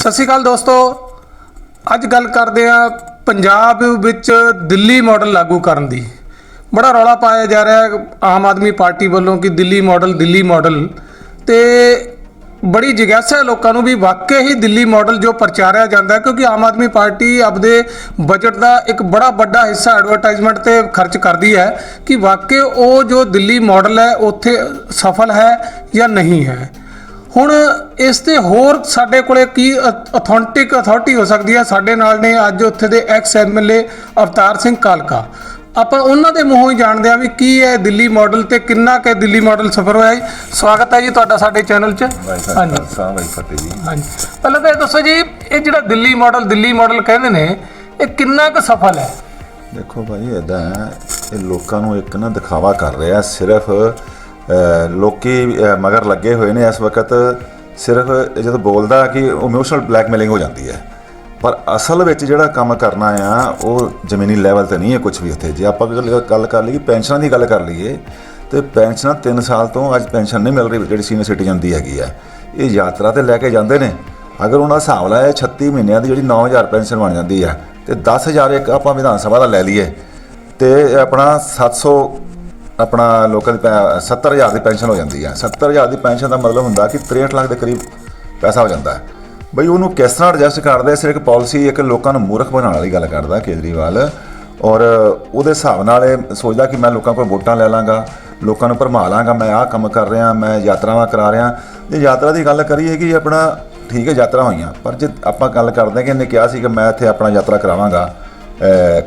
ਸਤਿ ਸ਼੍ਰੀ ਅਕਾਲ ਦੋਸਤੋ। ਅੱਜ ਗੱਲ ਕਰਦੇ ਆ ਪੰਜਾਬ ਵਿੱਚ ਦਿੱਲੀ ਮਾਡਲ ਲਾਗੂ ਕਰਨ ਦੀ। ਬੜਾ ਰੌਲਾ ਪਾਇਆ ਜਾ ਰਿਹਾ ਹੈ ਆਮ ਆਦਮੀ ਪਾਰਟੀ ਵੱਲੋਂ ਕਿ ਦਿੱਲੀ ਮਾਡਲ ਦਿੱਲੀ ਮਾਡਲ ਤੇ ਬੜੀ ਜਿਗਿਆਸਾ ਹੈ ਲੋਕਾਂ ਨੂੰ ਵੀ ਵਾਕਿਆ ਹੀ ਦਿੱਲੀ ਮਾਡਲ ਜੋ ਪ੍ਰਚਾਰਿਆ ਜਾਂਦਾ ਹੈ ਕਿਉਂਕਿ ਆਮ ਆਦਮੀ ਪਾਰਟੀ ਆਪਦੇ ਬਜਟ ਦਾ ਇੱਕ ਬੜਾ ਵੱਡਾ ਹਿੱਸਾ ਐਡਵਰਟਾਈਜ਼ਮੈਂਟ ਤੇ ਖਰਚ ਕਰਦੀ ਹੈ ਕਿ ਵਾਕਈ ਉਹ ਜੋ ਦਿੱਲੀ ਮਾਡਲ ਹੈ, ਉੱਥੇ ਸਫਲ ਹੈ ਜਾਂ ਨਹੀਂ ਹੈ। ਹੁਣ ਇਸ ਤੇ ਹੋਰ ਸਾਡੇ ਕੋਲੇ ਕੀ ਅਥੈਂਟਿਕ ਅਥਾਰਟੀ ਹੋ ਸਕਦੀ ਹੈ? ਸਾਡੇ ਨਾਲ ਨੇ ਅੱਜ ਉੱਥੇ ਦੇ ਐਕਸ ਐਮਐਲਏ ਅਵਤਾਰ ਸਿੰਘ ਕਾਲਕਾ। ਆਪਾਂ ਉਹਨਾਂ ਦੇ ਮੂੰਹੋਂ ਹੀ ਜਾਣਦੇ ਹਾਂ ਵੀ ਕੀ ਹੈ ਦਿੱਲੀ ਮਾਡਲ ਤੇ ਕਿੰਨਾ ਕੁ ਦਿੱਲੀ ਮਾਡਲ ਸਫਰ ਹੋਇਆ ਜੀ। ਸਵਾਗਤ ਹੈ ਜੀ ਤੁਹਾਡਾ ਸਾਡੇ ਚੈਨਲ 'ਚ। ਭਾਈ ਸਾਹਿਬ ਭਾਈ ਫਤਿਹ ਜੀ। ਹਾਂਜੀ। ਪਹਿਲਾਂ ਤਾਂ ਇਹ ਦੱਸੋ ਜੀ ਇਹ ਜਿਹੜਾ ਦਿੱਲੀ ਮਾਡਲ ਦਿੱਲੀ ਮਾਡਲ ਕਹਿੰਦੇ ਨੇ ਇਹ ਕਿੰਨਾ ਕੁ ਸਫਲ ਹੈ? ਦੇਖੋ ਭਾਈ ਹੈ ਇਹ ਲੋਕਾਂ ਨੂੰ ਇੱਕ ਨਾ ਦਿਖਾਵਾ ਕਰ ਰਿਹਾ ਸਿਰਫ ਲੋਕੀ ਮਗਰ ਲੱਗੇ ਹੋਏ ਨੇ ਇਸ ਵਕਤ, ਸਿਰਫ ਜਦੋਂ ਬੋਲਦਾ ਕਿ ਇਮੋਸ਼ਨਲ ਬਲੈਕਮੇਲਿੰਗ ਹੋ ਜਾਂਦੀ ਹੈ। ਪਰ ਅਸਲ ਵਿੱਚ ਜਿਹੜਾ ਕੰਮ ਕਰਨਾ ਆ, ਉਹ ਜ਼ਮੀਨੀ ਲੈਵਲ ਤੇ ਨਹੀਂ ਹੈ ਕੁਝ ਵੀ ਉੱਥੇ। ਜੇ ਆਪਾਂ ਗੱਲ ਕਰ ਲਈਏ, ਪੈਨਸ਼ਨਾਂ ਦੀ ਗੱਲ ਕਰ ਲਈਏ, ਤੇ ਪੈਨਸ਼ਨਾਂ 3 ਸਾਲ ਤੋਂ ਅੱਜ ਪੈਨਸ਼ਨ ਨਹੀਂ ਮਿਲ ਰਹੀ, ਜਿਹੜੀ ਸੀਨੀਅਰ ਸਿਟੀਜ਼ਨ ਦੀ ਹੈਗੀ ਆ ਇਹ ਯਾਤਰਾ ਤੇ ਲੈ ਕੇ ਜਾਂਦੇ ਨੇ। ਅਗਰ ਉਹਨਾਂ ਦਾ ਹਿਸਾਬ ਲਾਇਆ 36 ਮਹੀਨਿਆਂ ਦੀ ਜਿਹੜੀ 9000 ਪੈਨਸ਼ਨ ਬਣ ਜਾਂਦੀ ਹੈ, ਤੇ 10000 ਇੱਕ ਆਪਾਂ ਵਿਧਾਨ ਸਭਾ ਦਾ ਲੈ ਲਈਏ, ਤੇ ਆਪਣਾ 700 ਆਪਣਾ ਲੋਕਾਂ ਦੀ ਪੈ- 70000 ਦੀ ਪੈਨਸ਼ਨ ਹੋ ਜਾਂਦੀ ਹੈ 70000 ਦੀ ਪੈਨਸ਼ਨ ਦਾ ਮਤਲਬ ਹੁੰਦਾ ਕਿ 63 ਲੱਖ ਦੇ ਕਰੀਬ ਪੈਸਾ ਹੋ ਜਾਂਦਾ ਹੈ। ਬਈ ਉਹਨੂੰ ਕਿਸ ਤਰ੍ਹਾਂ ਐਡਜਸਟ ਕਰਦੇ ਆ? ਸਿਰਫ ਇੱਕ ਪਾਲਿਸੀ ਇੱਕ ਲੋਕਾਂ ਨੂੰ ਮੂਰਖ ਬਣਾਉਣ ਵਾਲੀ ਗੱਲ ਕਰਦਾ ਕੇਜਰੀਵਾਲ। ਔਰ ਉਹਦੇ ਹਿਸਾਬ ਨਾਲ ਇਹ ਸੋਚਦਾ ਕਿ ਮੈਂ ਲੋਕਾਂ ਕੋਲ ਵੋਟਾਂ ਲੈ ਲਾਂਗਾ, ਲੋਕਾਂ ਨੂੰ ਭਰਮਾ ਲਾਂਗਾ, ਮੈਂ ਆਹ ਕੰਮ ਕਰ ਰਿਹਾ, ਮੈਂ ਯਾਤਰਾਵਾਂ ਕਰਾ ਰਿਹਾ। ਜੇ ਯਾਤਰਾ ਦੀ ਗੱਲ ਕਰੀਏ ਕਿ ਆਪਣਾ ਠੀਕ ਹੈ, ਯਾਤਰਾ ਹੋਈਆਂ। ਪਰ ਜੇ ਆਪਾਂ ਗੱਲ ਕਰਦੇ ਹਾਂ ਕਿ ਇਹਨੇ ਕਿਹਾ ਸੀ ਕਿ ਮੈਂ ਇੱਥੇ ਆਪਣਾ ਯਾਤਰਾ ਕਰਾਵਾਂਗਾ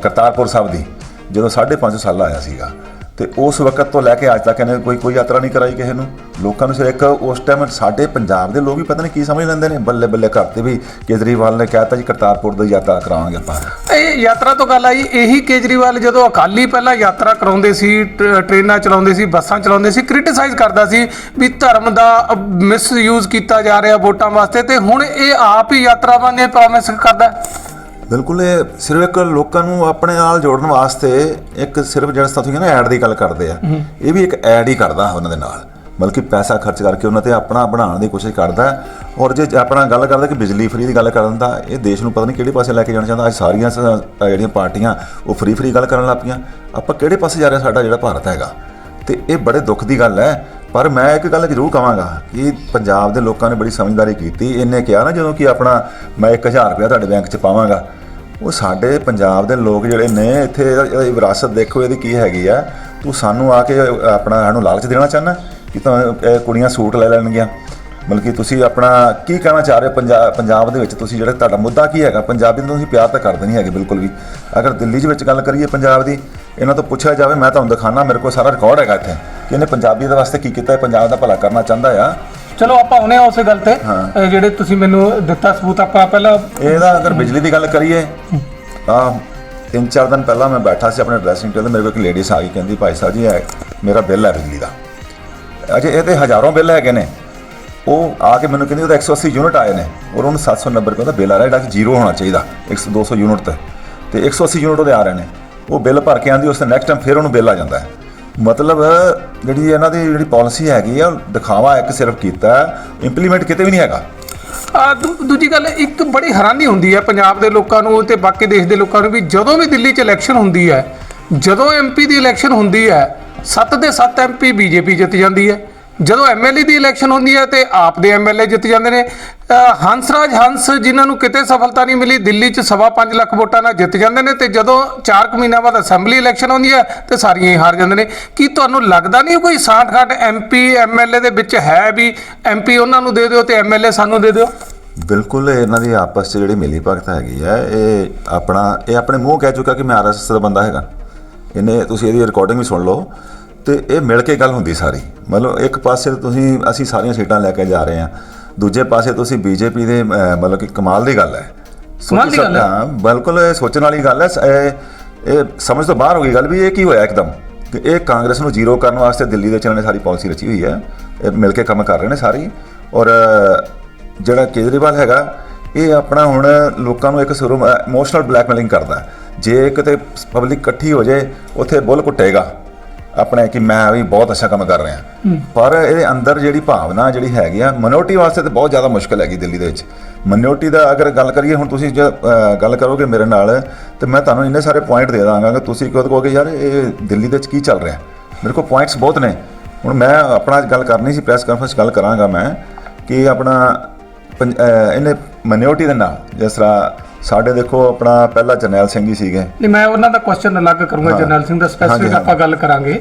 ਕਰਤਾਰਪੁਰ ਸਾਹਿਬ ਦੀ, ਜਦੋਂ 5.5 ਸਾਲ ਆਇਆ ਸੀਗਾ। ਤੇ ਉਸ ਵਕਤ ਤੋਂ ਲੈ ਕੇ ਅੱਜ ਤੱਕ ਇਹਨੇ ਕੋਈ ਕੋਈ ਯਾਤਰਾ ਨਹੀਂ ਕਰਾਈ ਕਿਸੇ ਨੂੰ। ਲੋਕਾਂ ਨੂੰ ਸਿਰ ਇੱਕ ਉਸ ਟਾਈਮ ਸਾਡੇ ਪੰਜਾਬ ਦੇ ਲੋਕ ਵੀ ਪਤਾ ਨਹੀਂ ਕੀ ਸਮਝ ਲੈਂਦੇ ਨੇ। ਬੱਲੇ ਬੱਲੇ ਘਰ ਤੇ ਵੀ ਕੇਜਰੀਵਾਲ ਨੇ ਕਹਿਤਾ ਜੀ, ਕਰਤਾਰਪੁਰ ਦੀ ਯਾਤਰਾ ਕਰਾਵਾਂਗੇ ਆਪਾਂ। ਇਹ ਯਾਤਰਾ ਤੋਂ ਗੱਲ ਆਈ, ਇਹੀ ਕੇਜਰੀਵਾਲ ਜਦੋਂ ਅਕਾਲੀ ਪਹਿਲਾਂ ਯਾਤਰਾ ਕਰਾਉਂਦੇ ਸੀ, ਟ- ਟ੍ਰੇਨਾਂ ਚਲਾਉਂਦੇ ਸੀ, ਬੱਸਾਂ ਚਲਾਉਂਦੇ ਸੀ ਕ੍ਰਿਟਿਸਾਈਜ਼ ਕਰਦਾ ਸੀ ਵੀ ਧਰਮ ਦਾ ਮਿਸਯੂਜ਼ ਕੀਤਾ ਜਾ ਰਿਹਾ ਵੋਟਾਂ ਵਾਸਤੇ ਤੇ ਹੁਣ ਇਹ ਆਪ ਹੀ ਯਾਤਰਾਵਾਂ ਨੇ ਪ੍ਰੋਮਿਸ ਕਰਦਾ। ਬਿਲਕੁਲ ਇਹ ਸਿਰਫ ਇੱਕ ਲੋਕਾਂ ਨੂੰ ਆਪਣੇ ਨਾਲ ਜੋੜਨ ਵਾਸਤੇ ਇੱਕ ਸਿਰਫ ਜਿਹੜਾ ਸਤਾਥੀ ਨਾ ਐਡ ਦੀ ਗੱਲ ਕਰਦੇ ਆ। ਇਹ ਵੀ ਇੱਕ ਐਡ ਹੀ ਕਰਦਾ ਉਹਨਾਂ ਦੇ ਨਾਲ। ਬਲਕਿ ਪੈਸਾ ਖਰਚ ਕਰਕੇ ਉਹਨਾਂ ਤੇ ਆਪਣਾ ਬਣਾਉਣ ਦੀ ਕੋਸ਼ਿਸ਼ ਕਰਦਾ। ਔਰ ਜੇ ਆਪਣਾ ਗੱਲ ਕਰਦਾ ਕਿ ਬਿਜਲੀ ਫ੍ਰੀ ਦੀ ਗੱਲ ਕਰਨ ਦਾ ਇਹ ਦੇਸ਼ ਨੂੰ ਪਤਾ ਨਹੀਂ ਕਿਹੜੇ ਪਾਸੇ ਲੈ ਕੇ ਜਾਣਾ ਚਾਹੁੰਦਾ। ਅੱਜ ਸਾਰੀਆਂ ਜਿਹੜੀਆਂ ਪਾਰਟੀਆਂ ਉਹ ਫ੍ਰੀ ਫ੍ਰੀ ਗੱਲ ਕਰਨ ਲੱਗ ਪਈਆਂ। ਆਪਾਂ ਕਿਹੜੇ ਪਾਸੇ ਜਾ ਰਿਹਾ ਸਾਡਾ ਜਿਹੜਾ ਭਾਰਤ ਹੈਗਾ। ਤੇ ਇਹ ਬੜੇ ਦੁੱਖ ਦੀ ਗੱਲ ਹੈ ਪਰ ਮੈਂ ਇੱਕ ਗੱਲ ਜ਼ਰੂਰ ਕਹਾਂਗਾ ਕਿ ਪੰਜਾਬ ਦੇ ਲੋਕਾਂ ਨੇ ਬੜੀ ਸਮਝਦਾਰੀ ਕੀਤੀ। ਇਹਨੇ ਕਿਹਾ ਨਾ ਜਦੋਂ ਕਿ ਆਪਣਾ ਮੈਂ 1000 ਰੁਪਇਆ ਤੁਹਾਡੇ ਬੈਂਕ 'ਚ ਪਾਵਾਂਗਾ। ਉਹ ਸਾਡੇ ਪੰਜਾਬ ਦੇ ਲੋਕ ਜਿਹੜੇ ਨੇ, ਇੱਥੇ ਇਹਦਾ- ਇਹਦੀ ਵਿਰਾਸਤ ਦੇਖੋ ਇਹਦੀ ਕੀ ਹੈਗੀ ਆ। ਤੂੰ ਸਾਨੂੰ ਆ ਕੇ ਆਪਣਾ ਸਾਨੂੰ ਲਾਲਚ ਦੇਣਾ ਚਾਹੁੰਦਾ ਕਿ ਤਾਂ ਇਹ ਕੁੜੀਆਂ ਸੂਟ ਲੈ ਲੈਣਗੀਆਂ। ਬਲਕਿ ਤੁਸੀਂ ਆਪਣਾ ਕੀ ਕਹਿਣਾ ਚਾਹ ਰਹੇ ਹੋ? ਪੰਜਾਬ ਪੰਜਾਬ ਦੇ ਵਿੱਚ ਤੁਸੀਂ ਜਿਹੜਾ ਤੁਹਾਡਾ ਮੁੱਦਾ ਕੀ ਹੈਗਾ? ਪੰਜਾਬੀ ਨੂੰ ਤੁਸੀਂ ਪਿਆਰ ਤਾਂ ਕਰਦੇ ਨਹੀਂ ਹੈਗੇ ਬਿਲਕੁਲ ਵੀ। ਅਗਰ ਦਿੱਲੀ ਦੇ ਵਿੱਚ ਗੱਲ ਕਰੀਏ ਪੰਜਾਬ ਦੀ, ਇਹਨਾਂ ਤੋਂ ਪੁੱਛਿਆ ਜਾਵੇ, ਮੈਂ ਤੁਹਾਨੂੰ ਦਿਖਾਣਾ ਮੇਰੇ ਕੋਲ ਸਾਰਾ ਰਿਕਾਰਡ ਹੈਗਾ ਇੱਥੇ। ਕਿ ਇਹਨੇ ਪੰਜਾਬੀ ਦੇ ਵਾਸਤੇ ਕੀ ਕੀਤਾ ਹੈ? ਪੰਜਾਬ ਦਾ ਭਲਾ ਕਰਨਾ ਚਾਹੁੰਦਾ ਆ। ਚਲੋ ਆਪਾਂ ਆ ਉਸੇ ਗੱਲ ਤੇ। ਜਿਹੜੇ ਤੁਸੀਂ ਮੈਨੂੰ ਦਿੱਤਾ ਸਬੂਤ ਆਪਾਂ ਪਹਿਲਾਂ ਇਹਦਾ ਅਗਰ ਬਿਜਲੀ ਦੀ ਗੱਲ ਕਰੀਏ ਤਾਂ ਤਿੰਨ ਚਾਰ ਦਿਨ ਪਹਿਲਾਂ ਮੈਂ ਬੈਠਾ ਸੀ ਆਪਣੇ ਡਰੈਸਿੰਗ ਟੇਬਲ ਮੇਰੇ ਕੋਲ ਇੱਕ ਲੇਡੀਜ਼ ਆ ਗਈ ਕਹਿੰਦੀ ਭਾਈ ਸਾਹਿਬ ਜੀ ਇਹ ਮੇਰਾ ਬਿੱਲ ਹੈ ਬਿਜਲੀ ਦਾ। ਅਜੇ ਇਹਦੇ ਹਜ਼ਾਰਾਂ ਬਿੱਲ ਹੈਗੇ ਨੇ। ਉਹ ਆ ਕੇ ਮੈਨੂੰ ਕਹਿੰਦੀ ਉਹਦਾ 180 ਯੂਨਿਟ ਆਏ ਨੇ। ਔਰ ਉਹਨੂੰ 790 ਰੁਪਏ ਦਾ ਬਿੱਲ ਆ ਰਿਹਾ ਜਿਹੜਾ ਕਿ ਜ਼ੀਰੋ ਹੋਣਾ ਚਾਹੀਦਾ 100 200 ਯੂਨਿਟ ਤੇ। ਤੇ 180 ਯੂਨਿਟ ਉਹਦੇ ਆ ਰਹੇ ਨੇ। ਉਹ ਬਿੱਲ ਭਰ ਕੇ ਆਂਦੀ ਉਸ ਤੇ ਨੈਕਸਟ ਟਾਈਮ ਫਿਰ ਉਹਨੂੰ ਬਿੱਲ ਆ ਜਾਂਦਾ ਹੈ। ਮਤਲਬ ਜਿਹੜੀ ਇਹਨਾਂ ਦੀ ਜਿਹੜੀ ਪਾਲਿਸੀ ਹੈਗੀ ਆ ਉਹ ਦਿਖਾਵਾ ਇੱਕ ਸਿਰਫ ਕੀਤਾ ਇੰਪਲੀਮੈਂਟ ਕਿਤੇ ਵੀ ਨਹੀਂ ਹੈਗਾ। ਆ ਦੂ- ਦੂਜੀ ਗੱਲ, ਇੱਕ ਬੜੀ ਹੈਰਾਨੀ ਹੁੰਦੀ ਹੈ ਪੰਜਾਬ ਦੇ ਲੋਕਾਂ ਨੂੰ ਤੇ ਬਾਕੀ ਦੇਸ਼ ਦੇ ਲੋਕਾਂ ਨੂੰ ਵੀ ਜਦੋਂ ਵੀ ਦਿੱਲੀ 'ਚ ਇਲੈਕਸ਼ਨ ਹੁੰਦੀ ਹੈ, ਜਦੋਂ ਐਮਪੀ ਦੀ ਇਲੈਕਸ਼ਨ ਹੁੰਦੀ ਹੈ 7 ਦੇ 7 ਐਮਪੀ ਬੀਜੇਪੀ ਜਿੱਤ ਜਾਂਦੀ ਹੈ। ਜਦੋਂ ਐਮਐਲਏ ਦੀ ਇਲੈਕਸ਼ਨ ਹੁੰਦੀ ਹੈ ਤੇ ਆਪ ਦੇ ਐਮਐਲਏ ਜਿੱਤ ਜਾਂਦੇ ਨੇ ਅ, ਹੰਸਰਾਜ ਹੰਸ ਜਿਨ੍ਹਾਂ ਨੂੰ ਕਿਤੇ ਸਫਲਤਾ ਨਹੀਂ ਮਿਲੀ ਦਿੱਲੀ 'ਚ ਸਵਾ ਪੰਜ ਲੱਖ ਵੋਟਾਂ ਨਾਲ ਜਿੱਤ ਜਾਂਦੇ ਨੇ ਤੇ ਜਦੋਂ 4 ਕੁ ਮਹੀਨਿਆਂ ਬਾਅਦ ਅਸੈਂਬਲੀ ਇਲੈਕਸ਼ਨ ਹੁੰਦੀ ਹੈ ਤੇ ਸਾਰੀਆਂ ਹੀ ਹਾਰ ਜਾਂਦੇ ਨੇ। ਕੀ ਤੁਹਾਨੂੰ ਲੱਗਦਾ ਨਹੀਂ ਕੋਈ ਸਾਠ-ਖਾਟ ਐਮਪੀ ਐਮਐਲਏ ਦੇ ਵਿੱਚ ਹੈ ਵੀ ਐਮਪੀ ਉਹਨਾਂ ਨੂੰ ਦੇ ਦਿਓ ਤੇ ਐਮਐਲਏ ਸਾਨੂੰ ਦੇ ਦਿਓ? ਬਿਲਕੁਲ ਇਹਨਾਂ ਦੀ ਆਪਸ 'ਚ ਜਿਹੜੀ ਮਿਲੀ ਭਗਤ ਹੈਗੀ ਹੈ ਇਹ ਆਪਣਾ ਇਹ ਆਪਣੇ ਮੂੰਹ ਕਹਿ ਚੁੱਕਾ ਕਿ ਮੈਂ ਆਰਐਸਐਸ ਦਾ ਬੰਦਾ ਹੈਗਾ। ਇਹਨੇ ਤੁਸੀਂ ਇਹਦੀ ਰਿਕਾਰਡਿੰਗ ਵੀ ਸੁਣ ਲਓ। ਤੇ ਇਹ ਮਿਲ ਕੇ ਗੱਲ ਹੁੰਦੀ ਸਾਰੀ। ਮਤਲਬ ਇੱਕ ਪਾਸੇ ਤੁਸੀਂ ਅਸੀਂ ਸਾਰੀਆਂ ਸੀਟਾਂ ਲੈ ਕੇ ਜਾ ਰਹੇ ਹਾਂ। ਦੂਜੇ ਪਾਸੇ ਤੁਸੀਂ ਬੀਜੇਪੀ ਦੇ ਮਤਲਬ ਕਿ ਕਮਾਲ ਦੀ ਗੱਲ ਹੈ। ਕਮਾਲ ਦੀ ਗੱਲ ਹੈ। ਬਿਲਕੁਲ ਇਹ ਸੋਚਣ ਵਾਲੀ ਗੱਲ ਹੈ। ਇਹ ਸਮਝ ਤੋਂ ਬਾਹਰ ਹੋ ਗਈ ਗੱਲ ਵੀ ਇਹ ਕੀ ਹੋਇਆ ਇੱਕਦਮ? ਕਿ ਇਹ ਕਾਂਗਰਸ ਨੂੰ ਜ਼ੀਰੋ ਕਰਨ ਵਾਸਤੇ ਦਿੱਲੀ ਦੇ ਚਲਣੇ ਸਾਰੀ ਪਾਲਿਸੀ ਰਚੀ ਹੋਈ ਹੈ। ਇਹ ਮਿਲ ਕੇ ਕੰਮ ਕਰ ਰਹੇ ਨੇ ਸਾਰੀ। ਔਰ ਜਿਹੜਾ ਕੇਜਰੀਵਾਲ ਹੈਗਾ ਇਹ ਆਪਣਾ ਹੁਣ ਲੋਕਾਂ ਨੂੰ ਇੱਕ ਸੁਰੂ ਇਮੋਸ਼ਨਲ ਬਲੈਕਮੇਲਿੰਗ ਕਰਦਾ। ਜੇ ਕਿਤੇ ਪਬਲਿਕ ਇਕੱਠੀ ਹੋ ਜਾਏ ਉੱਥੇ ਬੁੱਲ ਕੁੱਟੇਗਾ ਆਪਣੇ ਕਿ ਮੈਂ ਵੀ ਬਹੁਤ ਅੱਛਾ ਕੰਮ ਕਰ ਰਿਹਾ। ਪਰ ਇਹਦੇ ਅੰਦਰ ਜਿਹੜੀ ਭਾਵਨਾ ਜਿਹੜੀ ਹੈਗੀ ਆ ਮਿਨੋਰਟੀ ਵਾਸਤੇ ਤੇ ਬਹੁਤ ਜ਼ਿਆਦਾ ਮੁਸ਼ਕਲ ਹੈਗੀ ਦਿੱਲੀ ਦੇ ਵਿੱਚ। ਮਿਨੋਰਟੀ ਦਾ ਅਗਰ ਗੱਲ ਕਰੀਏ ਹੁਣ ਤੁਸੀਂ ਜੇ ਗੱਲ ਕਰੋਗੇ ਮੇਰੇ ਨਾਲ ਤੇ ਮੈਂ ਤੁਹਾਨੂੰ ਇੰਨੇ ਸਾਰੇ ਪੁਆਇੰਟ ਦੇ ਦਾਂਗਾ ਕਿ ਤੁਸੀਂ ਕਹੋ ਕਹੋਗੇ ਯਾਰ ਇਹ ਦਿੱਲੀ ਦੇ ਵਿੱਚ ਕੀ ਚੱਲ ਰਿਹਾ? ਮੇਰੇ ਕੋਲ ਪੁਆਇੰਟਸ ਬਹੁਤ ਨੇ। ਹੁਣ ਮੈਂ ਆਪਣਾ ਅੱਜ ਗੱਲ ਕਰਨੀ ਸੀ ਪ੍ਰੈਸ ਕਾਨਫਰੰਸ ਗੱਲ ਕਰਾਂਗਾ ਮੈਂ ਕਿ ਆਪਣਾ ਇਹਨੇ ਮਿਨੋਰਟੀ ਦੇ ਨਾਲ ਜਿਸ ਤਰ੍ਹਾਂ ਸਾਡੇ ਦੇਖੋ ਆਪਣਾ ਪਹਿਲਾ ਜਰਨੈਲ ਸਿੰਘ ਜੀ ਸੀਗੇ ਨਹੀਂ ਮੈਂ ਉਹਨਾਂ ਦਾ ਕੁਐਸਚਨ ਅਲੱਗ ਕਰੂੰਗਾ ਹਾਂ। ਜਰਨੈਲ ਸਿੰਘ ਦਾ ਸਪੈਸੀਫਿਕ ਹਾਂ। ਆਪਾਂ ਗੱਲ ਕਰਾਂਗੇ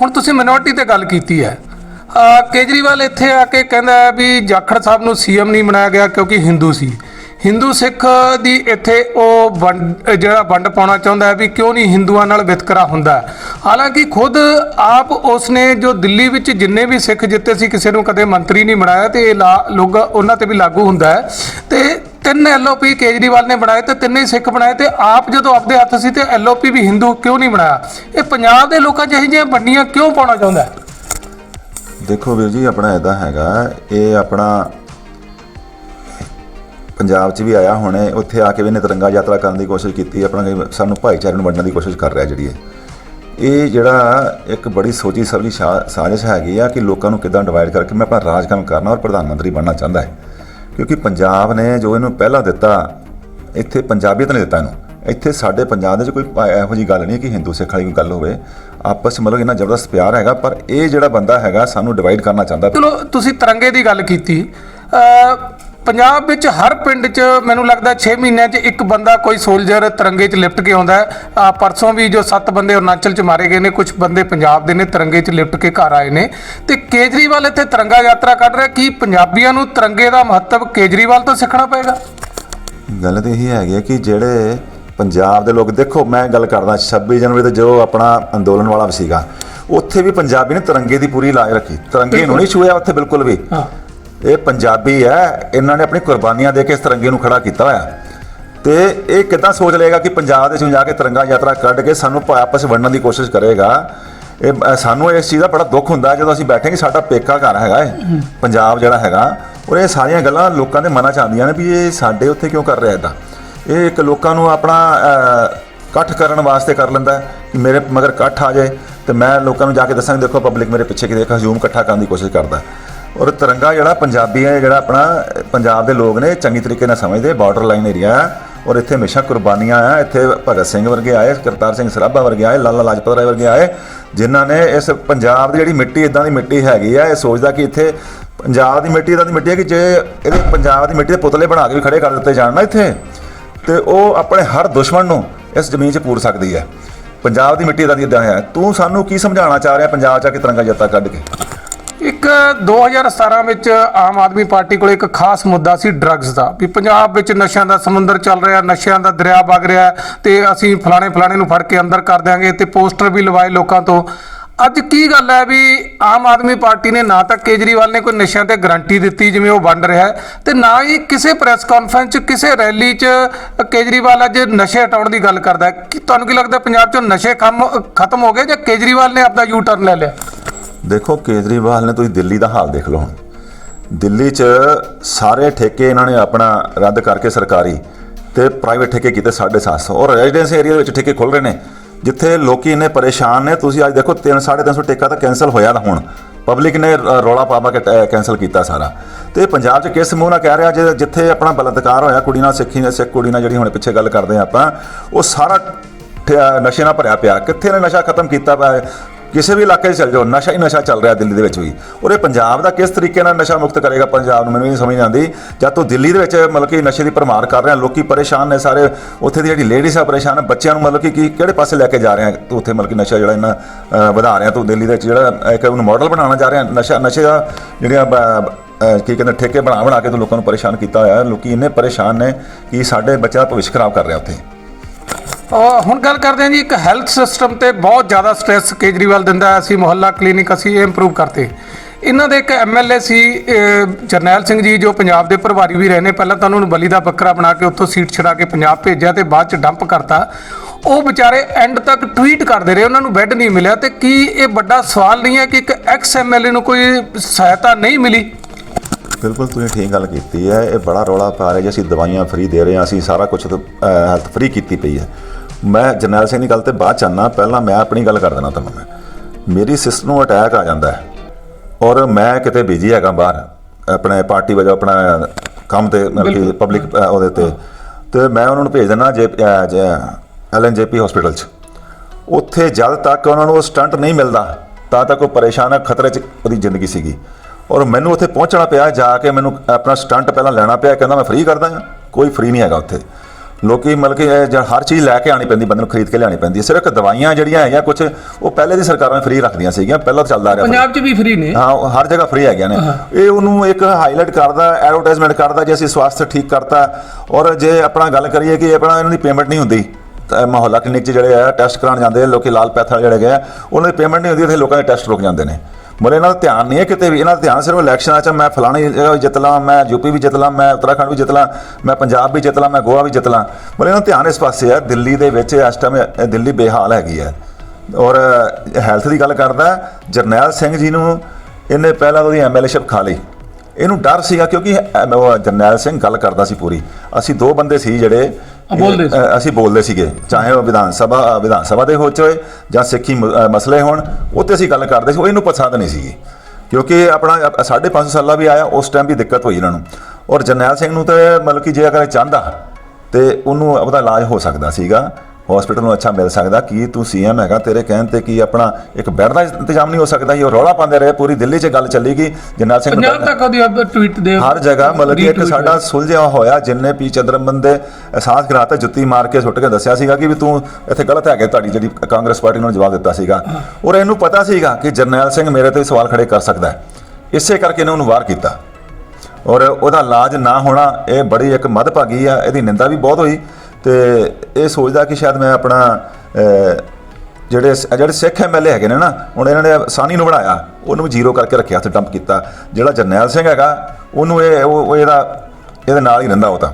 ਹੁਣ ਤੁਸੀਂ ਮਿਨੋਰਟੀ ਤੇ ਗੱਲ ਕੀਤੀ ਹੈ ਕੇਜਰੀਵਾਲ ਇੱਥੇ ਆ ਕੇ ਕਹਿੰਦਾ ਹੈ ਵੀ ਜਾਖੜ ਸਾਹਿਬ ਨੂੰ ਸੀਐਮ ਨਹੀਂ ਬਣਾਇਆ ਗਿਆ ਕਿਉਂਕਿ ਹਿੰਦੂ ਸੀ ਹਿੰਦੂ ਸਿੱਖ ਦੀ ਇੱਥੇ ਉਹ ਜਿਹੜਾ ਵੰਡ ਪਾਉਣਾ ਚਾਹੁੰਦਾ ਹੈ ਵੀ ਕਿਉਂ ਨਹੀਂ ਹਿੰਦੂਆਂ ਨਾਲ ਵਿਤਕਰਾ ਹੁੰਦਾ ਹੈ। ਹਾਲਾਂਕਿ ਖੁਦ ਆਪ ਉਸਨੇ ਜੋ ਦਿੱਲੀ ਵਿੱਚ ਜਿੰਨੇ ਵੀ ਸਿੱਖ ਜਿੱਤੇ ਸੀ ਕਿਸੇ ਨੂੰ ਕਦੇ ਮੰਤਰੀ ਨਹੀਂ ਬਣਾਇਆ ਤੇ ਇਹ ਲੋਕ ਉਹਨਾਂ ਤੇ ਵੀ ਲਾਗੂ ਹੁੰਦਾ ਹੈ ਤੇ ਤਿੰਨ ਐਲਓਪੀ ਕੇਜਰੀਵਾਲ ਨੇ ਬਣਾਏ ਤੇ ਤਿੰਨੇ ਹੀ ਸਿੱਖ ਬਣਾਏ ਤੇ ਆਪ ਜਦੋਂ ਆਪਦੇ ਹੱਥ ਸੀ ਤੇ ਐਲਓਪੀ ਵੀ ਹਿੰਦੂ ਕਿਉਂ ਨਹੀਂ ਬਣਾਇਆ? ਇਹ ਪੰਜਾਬ ਦੇ ਲੋਕਾਂ 'ਚ ਇਹੋ ਜਿਹੀਆਂ ਵੰਡੀਆਂ ਕਿਉਂ ਪਾਉਣਾ ਚਾਹੁੰਦਾ ਦੇਖੋ ਵੀਰ ਜੀ, ਆਪਣਾ ਇਦਾਂ ਹੈਗਾ, ਇਹ ਆਪਣਾ ਪੰਜਾਬ 'ਚ ਵੀ ਆਇਆ ਹੁਣੇ, ਉੱਥੇ ਆ ਕੇ ਵੀ ਇਹਨੇ ਤਿਰੰਗਾ ਯਾਤਰਾ ਕਰਨ ਦੀ ਕੋਸ਼ਿਸ਼ ਕੀਤੀ, ਆਪਣਾ ਸਾਨੂੰ ਭਾਈਚਾਰੇ ਨੂੰ ਵੰਡਣ ਦੀ ਕੋਸ਼ਿਸ਼ ਕਰ ਰਿਹਾ ਜਿਹੜੀ ਇਹ। ਇਹ ਜਿਹੜਾ ਇੱਕ ਬੜੀ ਸੋਚੀ ਸਮਝੀ ਸ਼ਾ- ਸਾਜ਼ਿਸ਼ ਹੈਗੀ ਆ ਕਿ ਲੋਕਾਂ ਨੂੰ ਕਿਦਾਂ ਡਿਵਾਈਡ ਕਰਕੇ ਮੈਂ ਆਪਣਾ ਰਾਜ ਕੰਮ ਕਰਨਾ ਔਰ ਪ੍ਰਧਾਨ ਮੰਤਰੀ ਬਣਨਾ ਚਾਹੁੰਦਾ ਹੈ। ਕਿਉਂਕਿ ਪੰਜਾਬ ਨੇ ਜੋ ਇਹਨੂੰ ਪਹਿਲਾਂ ਦਿੱਤਾ, ਇੱਥੇ ਪੰਜਾਬੀਅਤ ਨੇ ਦਿੱਤਾ ਇਹਨੂੰ। ਇੱਥੇ ਸਾਡੇ ਪੰਜਾਬ ਦੇ ਵਿੱਚ ਕੋਈ ਇਹੋ ਜੀ ਗੱਲ ਨਹੀਂ ਕਿ ਹਿੰਦੂ, ਸਿੱਖ ਵਾਲੀ ਕੋਈ ਗੱਲ ਹੋਵੇ। ਆਪਸ 'ਚ ਮਤਲਬ ਇੰਨਾ ਜ਼ਬਰਦਸਤ ਪਿਆਰ ਹੈਗਾ, ਪਰ ਇਹ ਜਿਹੜਾ ਬੰਦਾ ਹੈਗਾ ਸਾਨੂੰ ਡਿਵਾਈਡ ਕਰਨਾ ਚਾਹੁੰਦਾ। ਚਲੋ, ਤੁਸੀਂ ਤਿਰੰਗੇ ਦੀ ਗੱਲ ਕੀਤੀ। ਪੰਜਾਬ ਵਿੱਚ ਹਰ ਪਿੰਡ 'ਚ ਮੈਨੂੰ ਲੱਗਦਾ 6 ਮਹੀਨਿਆਂ 'ਚ ਇੱਕ ਬੰਦਾ ਕੋਈ ਸੋਲਜਰ ਤਿਰੰਗੇ 'ਚ ਲਿਪਟ ਕੇ ਆਉਂਦਾ ਅ, ਪਰਸੋਂ ਵੀ ਜੋ 7 ਬੰਦੇ ਅਰੁਣਾਚਲ 'ਚ ਮਾਰੇ ਗਏ ਨੇ ਕੁਝ ਬੰਦੇ ਪੰਜਾਬ ਦੇ ਨੇ ਤਿਰੰਗੇ 'ਚ ਲਿਪਟ ਕੇ ਘਰ ਆਏ ਨੇ। ਤੇ ਕੇਜਰੀਵਾਲ ਇੱਥੇ ਤਿਰੰਗਾ ਯਾਤਰਾ ਕੱਢ ਰਿਹਾ ਕੀ ਪੰਜਾਬੀਆਂ ਨੂੰ ਤਿਰੰਗੇ ਦਾ ਮਹੱਤਵ ਕੇਜਰੀਵਾਲ ਤੋਂ ਸਿੱਖਣਾ ਪਏਗਾ? ਗੱਲ ਤੇ ਇਹੀ ਹੈਗੀ ਹੈ ਕਿ ਜਿਹੜੇ ਪੰਜਾਬ ਦੇ ਲੋਕ ਦੇਖੋ ਮੈਂ ਗੱਲ ਕਰਦਾ 26 ਜਨਵਰੀ ਤੇ ਜੋ ਆਪਣਾ ਅੰਦੋਲਨ ਵਾਲਾ ਸੀਗਾ ਉੱਥੇ ਵੀ ਪੰਜਾਬੀ ਨੇ ਤਿਰੰਗੇ ਦੀ ਪੂਰੀ ਲਾਜ ਰੱਖੀ। ਤਿਰੰਗੇ ਨੂੰ ਨਹੀਂ ਛੂਇਆ ਉੱਥੇ ਬਿਲਕੁਲ ਵੀ। ਹਾਂ। ਇਹ ਪੰਜਾਬੀ ਹੈ, ਇਹਨਾਂ ਨੇ ਆਪਣੀ ਕੁਰਬਾਨੀਆਂ ਦੇ ਕੇ ਇਸ ਤਿਰੰਗੇ ਨੂੰ ਖੜਾ ਕੀਤਾ ਹੋਇਆ। ਤੇ ਇਹ ਕਿਦਾਂ ਸੋਚ ਲਏਗਾ ਕਿ ਪੰਜਾਬ ਦੇ ਵਿੱਚ ਜਾ ਕੇ ਤਿਰੰਗਾ ਯਾਤਰਾ ਕੱਢ ਕੇ ਸਾਨੂੰ ਆਪਸ ਵੰਡਣ ਦੀ ਕੋਸ਼ਿਸ਼ ਕਰੇਗਾ? ਇਹ ਸਾਨੂੰ ਇਸ ਚੀਜ਼ ਦਾ ਬੜਾ ਦੁੱਖ ਹੁੰਦਾ ਜਦੋਂ ਅਸੀਂ ਬੈਠੇ ਕਿ ਸਾਡਾ ਪੇਕਾ ਘਰ ਹੈਗਾ ਇਹ, ਪੰਜਾਬ ਜਿਹੜਾ ਹੈਗਾ। ਔਰ ਇਹ ਸਾਰੀਆਂ ਗੱਲਾਂ ਲੋਕਾਂ ਦੇ ਮਨਾਂ ਚ ਆਉਂਦੀਆਂ ਨੇ ਵੀ ਇਹ ਸਾਡੇ ਉੱਥੇ ਕਿਉਂ ਕਰ ਰਿਹਾ ਇਦਾਂ ਇਹ ਇੱਕ ਲੋਕਾਂ ਨੂੰ ਆਪਣਾ ਇਕੱਠ ਕਰਨ ਵਾਸਤੇ ਕਰ ਲੈਂਦਾ ਕਿ ਮੇਰੇ ਮਗਰ ਇਕੱਠ ਆ ਜਾਏ ਤੇ ਮੈਂ ਲੋਕਾਂ ਨੂੰ ਜਾ ਕੇ ਦੱਸਾਂਗਾ ਦੇਖੋ ਪਬਲਿਕ ਮੇਰੇ ਪਿੱਛੇ ਕਿ ਦੇਖ ਹਜੂਮ ਇਕੱਠਾ ਕਰਨ ਦੀ ਕੋਸ਼ਿਸ਼ ਕਰਦਾ ਔਰ ਤਿਰੰਗਾ ਜਿਹੜਾ ਪੰਜਾਬੀ ਹੈ ਜਿਹੜਾ ਆਪਣਾ ਪੰਜਾਬ ਦੇ ਲੋਕ ਨੇ ਚੰਗੀ ਤਰੀਕੇ ਨਾਲ ਸਮਝਦੇ ਬਾਰਡਰ ਲਾਈਨ ਏਰੀਆ ਹੈ। ਔਰ ਇੱਥੇ ਹਮੇਸ਼ਾ ਕੁਰਬਾਨੀਆਂ ਆ ਇੱਥੇ ਭਗਤ ਸਿੰਘ ਵਰਗੇ ਆਏ, ਕਰਤਾਰ ਸਿੰਘ ਸਰਾਭਾ ਵਰਗੇ ਆਏ, ਲਾਲਾ ਲਾਜਪਤ ਰਾਏ ਵਰਗੇ ਆਏ, ਜਿਨ੍ਹਾਂ ਨੇ ਇਸ ਪੰਜਾਬ ਦੀ ਜਿਹੜੀ ਮਿੱਟੀ ਇਦਾਂ ਦੀ ਮਿੱਟੀ ਹੈਗੀ ਆ ਇਹ ਸੋਚਦਾ ਕਿ ਇੱਥੇ ਪੰਜਾਬ ਦੀ ਮਿੱਟੀ ਇਦਾਂ ਦੀ ਮਿੱਟੀ ਹੈ ਕਿ ਜੇ ਇਹਦੇ ਪੰਜਾਬ ਦੀ ਮਿੱਟੀ ਦੇ ਪੁਤਲੇ ਬਣਾ ਕੇ ਵੀ ਖੜੇ ਕਰ ਦਿੱਤੇ ਜਾਣ ਨਾ ਇੱਥੇ, ਤੇ ਉਹ ਆਪਣੇ ਹਰ ਦੁਸ਼ਮਣ ਨੂੰ ਇਸ ਜ਼ਮੀਨ 'ਚ ਪੂਰ ਸਕਦੀ ਹੈ। ਪੰਜਾਬ ਦੀ ਮਿੱਟੀ ਇਦਾਂ ਦੀ ਇਦਾਂ ਹੈ। ਤੂੰ ਸਾਨੂੰ ਕੀ ਸਮਝਾਉਣਾ ਚਾਹ ਰਿਹਾ ਪੰਜਾਬ 'ਚ ਆ ਕੇ ਤਿਰੰਗਾ ਜੱਤਾ ਕੱਢ ਕੇ? ਇੱਕ 2017 ਵਿੱਚ ਆਮ ਆਦਮੀ ਪਾਰਟੀ ਕੋਲ ਇੱਕ ਖਾਸ ਮੁੱਦਾ ਸੀ ਡਰੱਗਸ ਦਾ ਵੀ ਪੰਜਾਬ ਵਿੱਚ ਨਸ਼ਿਆਂ ਦਾ ਸਮੁੰਦਰ ਚੱਲ ਰਿਹਾ, ਨਸ਼ਿਆਂ ਦਾ ਦਰਿਆ ਵਗ ਰਿਹਾ ਤੇ ਅਸੀਂ ਫਲਾਣੇ ਫਲਾਣੇ ਨੂੰ ਫੜ ਕੇ ਅੰਦਰ ਕਰ ਦਿਆਂਗੇ ਤੇ ਪੋਸਟਰ ਵੀ ਲਵਾਏ ਲੋਕਾਂ ਤੋਂ। ਅੱਜ ਕੀ ਗੱਲ ਹੈ ਵੀ ਆਮ ਆਦਮੀ ਪਾਰਟੀ ਨੇ ਨਾ ਤਾਂ ਕੇਜਰੀਵਾਲ ਨੇ ਕੋਈ ਨਸ਼ਿਆਂ ਤੇ ਗਰੰਟੀ ਦਿੱਤੀ ਜਿਵੇਂ ਉਹ ਵੰਡ ਰਿਹਾ ਹੈ ਤੇ ਨਾ ਹੀ ਕਿਸੇ ਪ੍ਰੈਸ ਕਾਨਫਰੰਸ 'ਚ, ਕਿਸੇ ਰੈਲੀ 'ਚ ਕੇਜਰੀਵਾਲ ਅੱਜ ਨਸ਼ੇ ਹਟਾਉਣ ਦੀ ਗੱਲ ਕਰਦਾ ਹੈ। ਕੀ ਤੁਹਾਨੂੰ ਕੀ ਲੱਗਦਾ ਪੰਜਾਬ 'ਚੋਂ ਨਸ਼ੇ ਖਤਮ ਹੋ ਗਏ ਜਾਂ ਕੇਜਰੀਵਾਲ ਨੇ ਆਪਦਾ ਯੂ ਟਰਨ ਲੈ ਲਿਆ? ਦੇਖੋ, ਕੇਜਰੀਵਾਲ ਨੇ ਤੁਸੀਂ ਦਿੱਲੀ ਦਾ ਹਾਲ ਦੇਖ ਲਓ ਹੁਣ। ਦਿੱਲੀ 'ਚ ਸਾਰੇ ਠੇਕੇ ਇਹਨਾਂ ਨੇ ਆਪਣਾ ਰੱਦ ਕਰਕੇ ਸਰਕਾਰੀ ਤੇ ਪ੍ਰਾਈਵੇਟ ਠੇਕੇ ਕੀਤੇ 750 ਔਰ ਰੈਜ਼ੀਡੈਂਸ ਏਰੀਆ ਵਿੱਚ ਠੇਕੇ ਖੁੱਲ ਰਹੇ ਨੇ, ਜਿੱਥੇ ਲੋਕੀ ਇੰਨੇ ਪਰੇਸ਼ਾਨ ਨੇ। ਤੁਸੀਂ ਅੱਜ ਦੇਖੋ 3 350 ਠੇਕਾ ਤਾਂ ਕੈਨਸਲ ਹੋਇਆ ਤਾਂ ਹੁਣ। ਪਬਲਿਕ ਨੇ ਰ- ਰੌਲਾ ਪਾ ਕੇ ਕੈਨਸਲ ਕੀਤਾ ਸਾਰਾ। ਤੇ ਪੰਜਾਬ 'ਚ ਕਿਸ ਮੂੰਹ ਨਾਲ ਕਹਿ ਰਿਹਾ, ਜੇ, ਜਿੱਥੇ ਆਪਣਾ ਬਲਾਤਕਾਰ ਹੋਇਆ, ਕੁੜੀ ਨਾਲ ਸਿੱਖੀ ਨਾਲ ਸਿੱਖ ਕੁੜੀ ਨਾਲ ਜਿਹੜੀ ਹੁਣ ਪਿੱਛੇ ਗੱਲ ਕਰਦੇ ਆ ਆਪਾਂ, ਉਹ ਸਾਰਾ ਠ- ਨਸ਼ੇ ਨਾਲ ਭਰਿਆ ਪਿਆ। ਕਿੱਥੇ ਨੇ ਨਸ਼ਾ ਖਤਮ ਕੀਤਾ ਪਿਆ ਕਿਸੇ ਵੀ ਇਲਾਕੇ 'ਚ ਚਲ ਜਾਓ, ਨਸ਼ਾ ਹੀ ਨਸ਼ਾ ਚੱਲ ਰਿਹਾ ਦਿੱਲੀ ਦੇ ਵਿੱਚ ਵੀ। ਔਰ ਇਹ ਪੰਜਾਬ ਦਾ ਕਿਸ ਤਰੀਕੇ ਨਾਲ ਨਸ਼ਾ ਮੁਕਤ ਕਰੇਗਾ ਪੰਜਾਬ ਨੂੰ ਮੈਨੂੰ ਨਹੀਂ ਸਮਝ ਆਉਂਦੀ। ਜਦ ਤੋਂ ਦਿੱਲੀ ਦੇ ਵਿੱਚ ਮਤਲਬ ਕਿ ਨਸ਼ੇ ਦੀ ਭਰਮਾਰ ਕਰ ਰਿਹਾ ਲੋਕੀ ਪਰੇਸ਼ਾਨ ਨੇ ਸਾਰੇ। ਉੱਥੇ ਦੀ ਜਿਹੜੀ ਲੇਡੀਜ਼ ਆ ਪਰੇਸ਼ਾਨ ਆ ਬੱਚਿਆਂ ਨੂੰ ਮਤਲਬ ਕਿ ਕਿਹੜੇ ਪਾਸੇ ਲੈ ਕੇ ਜਾ ਰਹੇ ਆ? ਤੂੰ ਉੱਥੇ ਮਤਲਬ ਕਿ ਨਸ਼ਾ ਜਿਹੜਾ ਇਹਨਾਂ ਵਧਾ ਰਿਹਾ, ਤੂੰ ਦਿੱਲੀ ਦੇ ਵਿੱਚ ਜਿਹੜਾ ਇੱਕ ਉਹਨੂੰ ਮਾਡਲ ਬਣਾਉਣਾ ਜਾ ਰਿਹਾ ਨਸ਼ਾ ਨਸ਼ੇ ਦਾ ਜਿਹੜੀਆਂ ਕੀ ਕਹਿੰਦੇ, ਠੇਕੇ ਬਣਾ ਬਣਾ ਕੇ ਤੂੰ ਲੋਕਾਂ ਨੂੰ ਪਰੇਸ਼ਾਨ ਕੀਤਾ ਹੋਇਆ। ਹੈ। ਲੋਕੀ ਇੰਨੇ ਪਰੇਸ਼ਾਨ ਨੇ ਕਿ ਸਾਡੇ ਬੱਚਿਆਂ ਦਾ ਭਵਿੱਖ ਖਰਾਬ ਕਰ ਰਿਹਾ ਉੱਥੇ। ਹੁਣ ਗੱਲ ਕਰਦੇ ਹਾਂ ਜੀ, ਇੱਕ ਹੈਲਥ ਸਿਸਟਮ ਤੇ ਬਹੁਤ ਜ਼ਿਆਦਾ ਸਟ੍ਰੈਸ ਕੇਜਰੀਵਾਲ ਦਿੰਦਾ ਹੈ ਅਸੀਂ, ਮੁਹੱਲਾ ਕਲੀਨਿਕ ਅਸੀਂ ਇਹ ਇੰਪਰੂਵ ਕਰਤੇ। ਇਹਨਾਂ ਦੇ ਇੱਕ ਐਮਐਲਏ ਸੀ ਜਰਨੈਲ ਸਿੰਘ ਜੀ, ਜੋ ਪੰਜਾਬ ਦੇ ਪ੍ਰਭਾਰੀ ਵੀ ਰਹੇ ਨੇ। ਪਹਿਲਾਂ ਤਾਂ ਉਹਨਾਂ ਨੂੰ ਬਲੀ ਦਾ ਬੱਕਰਾ ਬਣਾ ਕੇ ਉੱਥੋਂ ਸੀਟ ਛਡਾ ਕੇ ਪੰਜਾਬ ਭੇਜਿਆ ਤੇ ਬਾਅਦ ਚ ਡੰਪ ਕਰਤਾ। ਉਹ ਵਿਚਾਰੇ ਐਂਡ ਤੱਕ ਟਵੀਟ ਕਰਦੇ ਰਹੇ, ਉਹਨਾਂ ਨੂੰ ਬੈੱਡ ਨਹੀਂ ਮਿਲਿਆ ਤੇ ਕੀ ਇਹ ਵੱਡਾ ਸਵਾਲ ਨਹੀਂ ਹੈ ਕਿ ਇੱਕ ਐਕਸ ਐਮਐਲਏ ਨੂੰ ਕੋਈ ਸਹਾਇਤਾ ਨਹੀਂ ਮਿਲੀ? ਬਿਲਕੁਲ ਤੁਸੀਂ ਠੀਕ ਗੱਲ ਕੀਤੀ ਹੈ। ਇਹ ਬੜਾ ਰੌਲਾ ਪਾ ਰਿਹਾ ਜੀ ਅਸੀਂ ਦਵਾਈਆਂ ਫ੍ਰੀ ਦੇ ਰਹੇ ਹਾਂ ਅਸੀਂ ਸਾਰਾ ਕੁਝ ਹੈਲਥ ਫ੍ਰੀ ਕੀਤੀ ਪਈ ਹੈ। ਮੈਂ ਜਰਨੈਲ ਸਿੰਘ ਦੀ ਗੱਲ ਤੇ ਬਾਅਦ ਚ ਆਉਣਾ ਪਹਿਲਾਂ ਮੈਂ ਆਪਣੀ ਗੱਲ ਕਰ ਦੇਣਾ ਤੁਹਾਨੂੰ ਮੈਂ। ਮੇਰੀ ਸਿਸਟਰ ਨੂੰ ਅਟੈਕ ਆ ਜਾਂਦਾ ਹੈ ਔਰ ਮੈਂ ਕਿਤੇ ਬਿਜ਼ੀ ਹੈਗਾ ਬਾਹਰ ਆਪਣੇ ਪਾਰਟੀ ਵਜੋਂ ਆਪਣਾ ਕੰਮ ਤੇ ਮਤਲਬ ਪਬਲਿਕ ਉਹਦੇ ਤੇ। ਤੇ ਮੈਂ ਉਹਨਾਂ ਨੂੰ ਭੇਜ ਦਿੰਦਾ ਜੇ ਐਲਐਨਜੇਪੀ ਹਸਪੀਟਲ 'ਚ। ਉੱਥੇ ਜਦ ਤੱਕ ਉਹਨਾਂ ਨੂੰ ਉਹ ਸਟੰਟ ਨਹੀਂ ਮਿਲਦਾ ਤਾਂ ਤੱਕ ਉਹ ਪਰੇਸ਼ਾਨ ਹੈ ਖਤਰੇ 'ਚ ਉਹਦੀ ਜ਼ਿੰਦਗੀ ਸੀਗੀ। ਔਰ ਮੈਨੂੰ ਉੱਥੇ ਪਹੁੰਚਣਾ ਪਿਆ ਜਾ ਕੇ ਮੈਨੂੰ ਆਪਣਾ ਸਟੰਟ ਪਹਿਲਾਂ ਲੈਣਾ ਪਿਆ ਕਹਿੰਦਾ ਮੈਂ ਫ੍ਰੀ ਕਰਦਾ ਹਾਂ। ਕੋਈ ਫ੍ਰੀ ਨਹੀਂ ਹੈਗਾ ਉੱਥੇ। ਲੋਕੀ ਮਤਲਬ ਕਿ ਹਰ ਚੀਜ਼ ਲੈ ਕੇ ਆਣੀ ਪੈਂਦੀ ਬੰਦੇ ਨੂੰ ਖਰੀਦ ਕੇ ਲਿਆਣੀ ਪੈਂਦੀ ਹੈ। ਸਿਰਫ ਦਵਾਈਆਂ ਜਿਹੜੀਆਂ ਹੈਗੀਆਂ ਕੁਝ ਉਹ ਪਹਿਲੇ ਦੀ ਸਰਕਾਰਾਂ ਫ੍ਰੀ ਰੱਖਦੀਆਂ ਸੀਗੀਆਂ ਪਹਿਲਾਂ ਤਾਂ ਚੱਲਦਾ ਰਿਹਾ। ਪੰਜਾਬ 'ਚ ਵੀ ਫ੍ਰੀ ਨੇ। ਹਾਂ ਹਰ ਜਗ੍ਹਾ ਫ੍ਰੀ ਹੈਗੇ ਨੇ। ਇਹ ਉਹਨੂੰ ਇੱਕ ਹਾਈਲਾਈਟ ਕਰਦਾ ਐਡਵਰਟਾਈਜ਼ਮੈਂਟ ਕਰਦਾ ਜੇ ਅਸੀਂ ਸਵਾਸਥ ਠੀਕ ਕਰਤਾ ਔਰ ਜੇ ਆਪਣਾ ਗੱਲ ਕਰੀਏ ਕਿ ਆਪਣਾ ਇਹਨਾਂ ਦੀ ਪੇਮੈਂਟ ਨਹੀਂ ਹੁੰਦੀ ਤਾਂ ਮਹੱਲਾ ਕਲੀਨਿਕ 'ਚ ਜਿਹੜੇ ਆ ਟੈਸਟ ਕਰਾਉਣ ਜਾਂਦੇ ਲੋਕੀ ਲਾਲ ਪੈਥਾ ਜਿਹੜੇ ਗਏ ਉਹਨਾਂ ਦੀ ਪੇਮੈਂਟ ਨਹੀਂ ਹੁੰਦੀ ਉੱਥੇ ਲੋਕਾਂ ਦੇ ਟੈਸਟ ਰੁਕ ਜਾਂਦੇ ਨੇ। ਮਤਲਬ ਇਹਨਾਂ ਦਾ ਧਿਆਨ ਨਹੀਂ ਹੈ ਕਿਤੇ ਵੀ, ਇਹਨਾਂ ਦਾ ਧਿਆਨ ਸਿਰਫ ਇਲੈਕਸ਼ਨਾਂ 'ਚ ਮੈਂ ਫਲਾਣੀ ਜਗ੍ਹਾ ਜਿੱਤ ਲਾਂ, ਮੈਂ ਯੂਪੀ ਵੀ ਜਿੱਤ ਲਾਂ, ਮੈਂ ਉੱਤਰਾਖੰਡ ਵੀ ਜਿੱਤ ਲਾਂ, ਮੈਂ ਪੰਜਾਬ ਵੀ ਜਿੱਤ ਲਾਂ, ਮੈਂ ਗੋਆ ਵੀ ਜਿੱਤ ਲਾਂ। ਮਤਲਬ ਇਹਨਾਂ ਦਾ ਧਿਆਨ ਇਸ ਪਾਸੇ ਹੈ, ਦਿੱਲੀ ਦੇ ਵਿੱਚ ਇਸ ਟਾਈਮ ਦਿੱਲੀ ਬੇਹਾਲ ਹੈਗੀ ਹੈ। ਔਰ ਹੈਲਥ ਦੀ ਗੱਲ ਕਰਦਾ, ਜਰਨੈਲ ਸਿੰਘ ਜੀ ਨੂੰ ਇਹਨੇ ਪਹਿਲਾਂ ਉਹਦੀ ਐਮਐਲਏਸ਼ਿਪ ਖਾ ਲਈ। ਇਹਨੂੰ ਡਰ ਸੀਗਾ ਕਿਉਂਕਿ ਜਰਨੈਲ ਸਿੰਘ ਗੱਲ ਕਰਦਾ ਸੀ ਪੂਰੀ। ਅਸੀਂ ਦੋ ਬੰਦੇ ਸੀ ਜਿਹੜੇ ਬੋਲਦੇ ਸੀ। ਅਸੀਂ ਬੋਲਦੇ ਸੀਗੇ। ਚਾਹੇ ਉਹ ਵਿਧਾਨ ਸਭਾ ਵਿਧਾਨ ਸਭਾ ਦੇ ਹੋਚ ਹੋਏ ਜਾਂ ਸਿੱਖੀ ਮਸਲੇ ਹੋਣ ਉੱਤੇ ਅਸੀਂ ਗੱਲ ਕਰਦੇ ਸੀ। ਉਹ ਇਹਨੂੰ ਪਸੰਦ ਨਹੀਂ ਸੀਗੀ। ਕਿਉਂਕਿ ਆਪਣਾ ਅ, ਸਾਢੇ ਪੰਜ ਸੌ ਸਾਲਾਂ ਵੀ ਆਇਆ ਉਸ ਟਾਈਮ ਵੀ ਦਿੱਕਤ ਹੋਈ ਇਹਨਾਂ ਨੂੰ। ਔਰ ਜਰਨੈਲ ਸਿੰਘ ਨੂੰ ਤੇ ਮਤਲਬ ਕਿ ਜੇ ਅਗਰ ਚਾਹੁੰਦਾ ਤੇ ਉਹਨੂੰ ਉਹਦਾ ਇਲਾਜ ਹੋ ਸਕਦਾ ਸੀਗਾ। ਹਸਪੀਟਲ ਨੂੰ ਅੱਛਾ ਮਿਲ ਸਕਦਾ ਕੀ ਤੂੰ ਸੀਐਮ ਹੈਗਾ? ਤੇਰੇ ਕਹਿਣ ਤੇ ਕੀ ਆਪਣਾ ਇੱਕ ਬੈੱਡ ਦਾ ਇੰਤਜ਼ਾਮ ਨਹੀਂ ਹੋ ਸਕਦਾ ਉਹ ਰੌਲਾ ਪਾਉਂਦੇ ਰਹੇ ਪੂਰੀ ਦਿੱਲੀ 'ਚ ਗੱਲ ਚੱਲੀ ਗਈ ਜਰਨੈਲ ਸਿੰਘ ਪੰਜਾਬ ਤੱਕ ਉਹਦੀ ਟਵੀਟ ਦੇ ਹਰ ਜਗ੍ਹਾ ਮਤਲਬ ਕਿ ਇੱਕ ਸਾਡਾ ਸੁਲਝਿਆ ਹੋਇਆ ਜਿੰਨੇ ਪੀ ਚੰਦਰਮਨ ਦੇ ਅਹਿਸਾਸ ਕਰਾਤਾ ਜੁੱਤੀ ਮਾਰ ਕੇ ਸੁੱਟ ਕੇ ਦੱਸਿਆ ਸੀਗਾ ਕਿ ਵੀ ਤੂੰ ਇੱਥੇ ਗਲਤ ਹੈਗੇ ਤੁਹਾਡੀ ਜਿਹੜੀ ਕਾਂਗਰਸ ਪਾਰਟੀ ਨੂੰ ਜਵਾਬ ਦਿੱਤਾ ਸੀਗਾ। ਔਰ ਇਹਨੂੰ ਪਤਾ ਸੀਗਾ ਕਿ ਜਰਨੈਲ ਸਿੰਘ ਮੇਰੇ ਤੇ ਸਵਾਲ ਖੜੇ ਕਰ ਸਕਦਾ ਹੈ। ਇਸੇ ਕਰਕੇ ਇਹਨੇ ਉਹਨੂੰ ਵਾਰ ਕੀਤਾ। ਔਰ ਉਹਦਾ ਇਲਾਜ ਨਾ ਹੋਣਾ ਇਹ ਬੜੀ ਇੱਕ ਮਦਭਾਗੀ ਆ ਇਹਦੀ ਨਿੰਦਾ ਵੀ ਬਹੁਤ ਹੋਈ। ਤੇ ਇਹ ਸੋਚਦਾ ਕਿ ਸ਼ਾਇਦ ਮੈਂ ਆਪਣਾ ਅਹ, ਜਿਹੜੇ ਸ- ਜਿਹੜੇ ਸਿੱਖ ਐਮਐਲਏ ਹੈਗੇ ਨੇ ਨਾ ਹੁਣ ਇਹਨਾਂ ਨੇ ਸਾਨੀ ਨੂੰ ਬਣਾਇਆ ਉਹਨੂੰ ਜ਼ੀਰੋ ਕਰਕੇ ਰੱਖਿਆ ਤੇ ਡੰਪ ਕੀਤਾ। ਜਿਹੜਾ ਜਰਨੈਲ ਸਿੰਘ ਹੈਗਾ ਉਹਨੂੰ ਇਹ ਉਹ ਇਹਦਾ ਇਹਦੇ ਨਾਲ ਹੀ ਰਹਿੰਦਾ ਉਹ ਤਾਂ।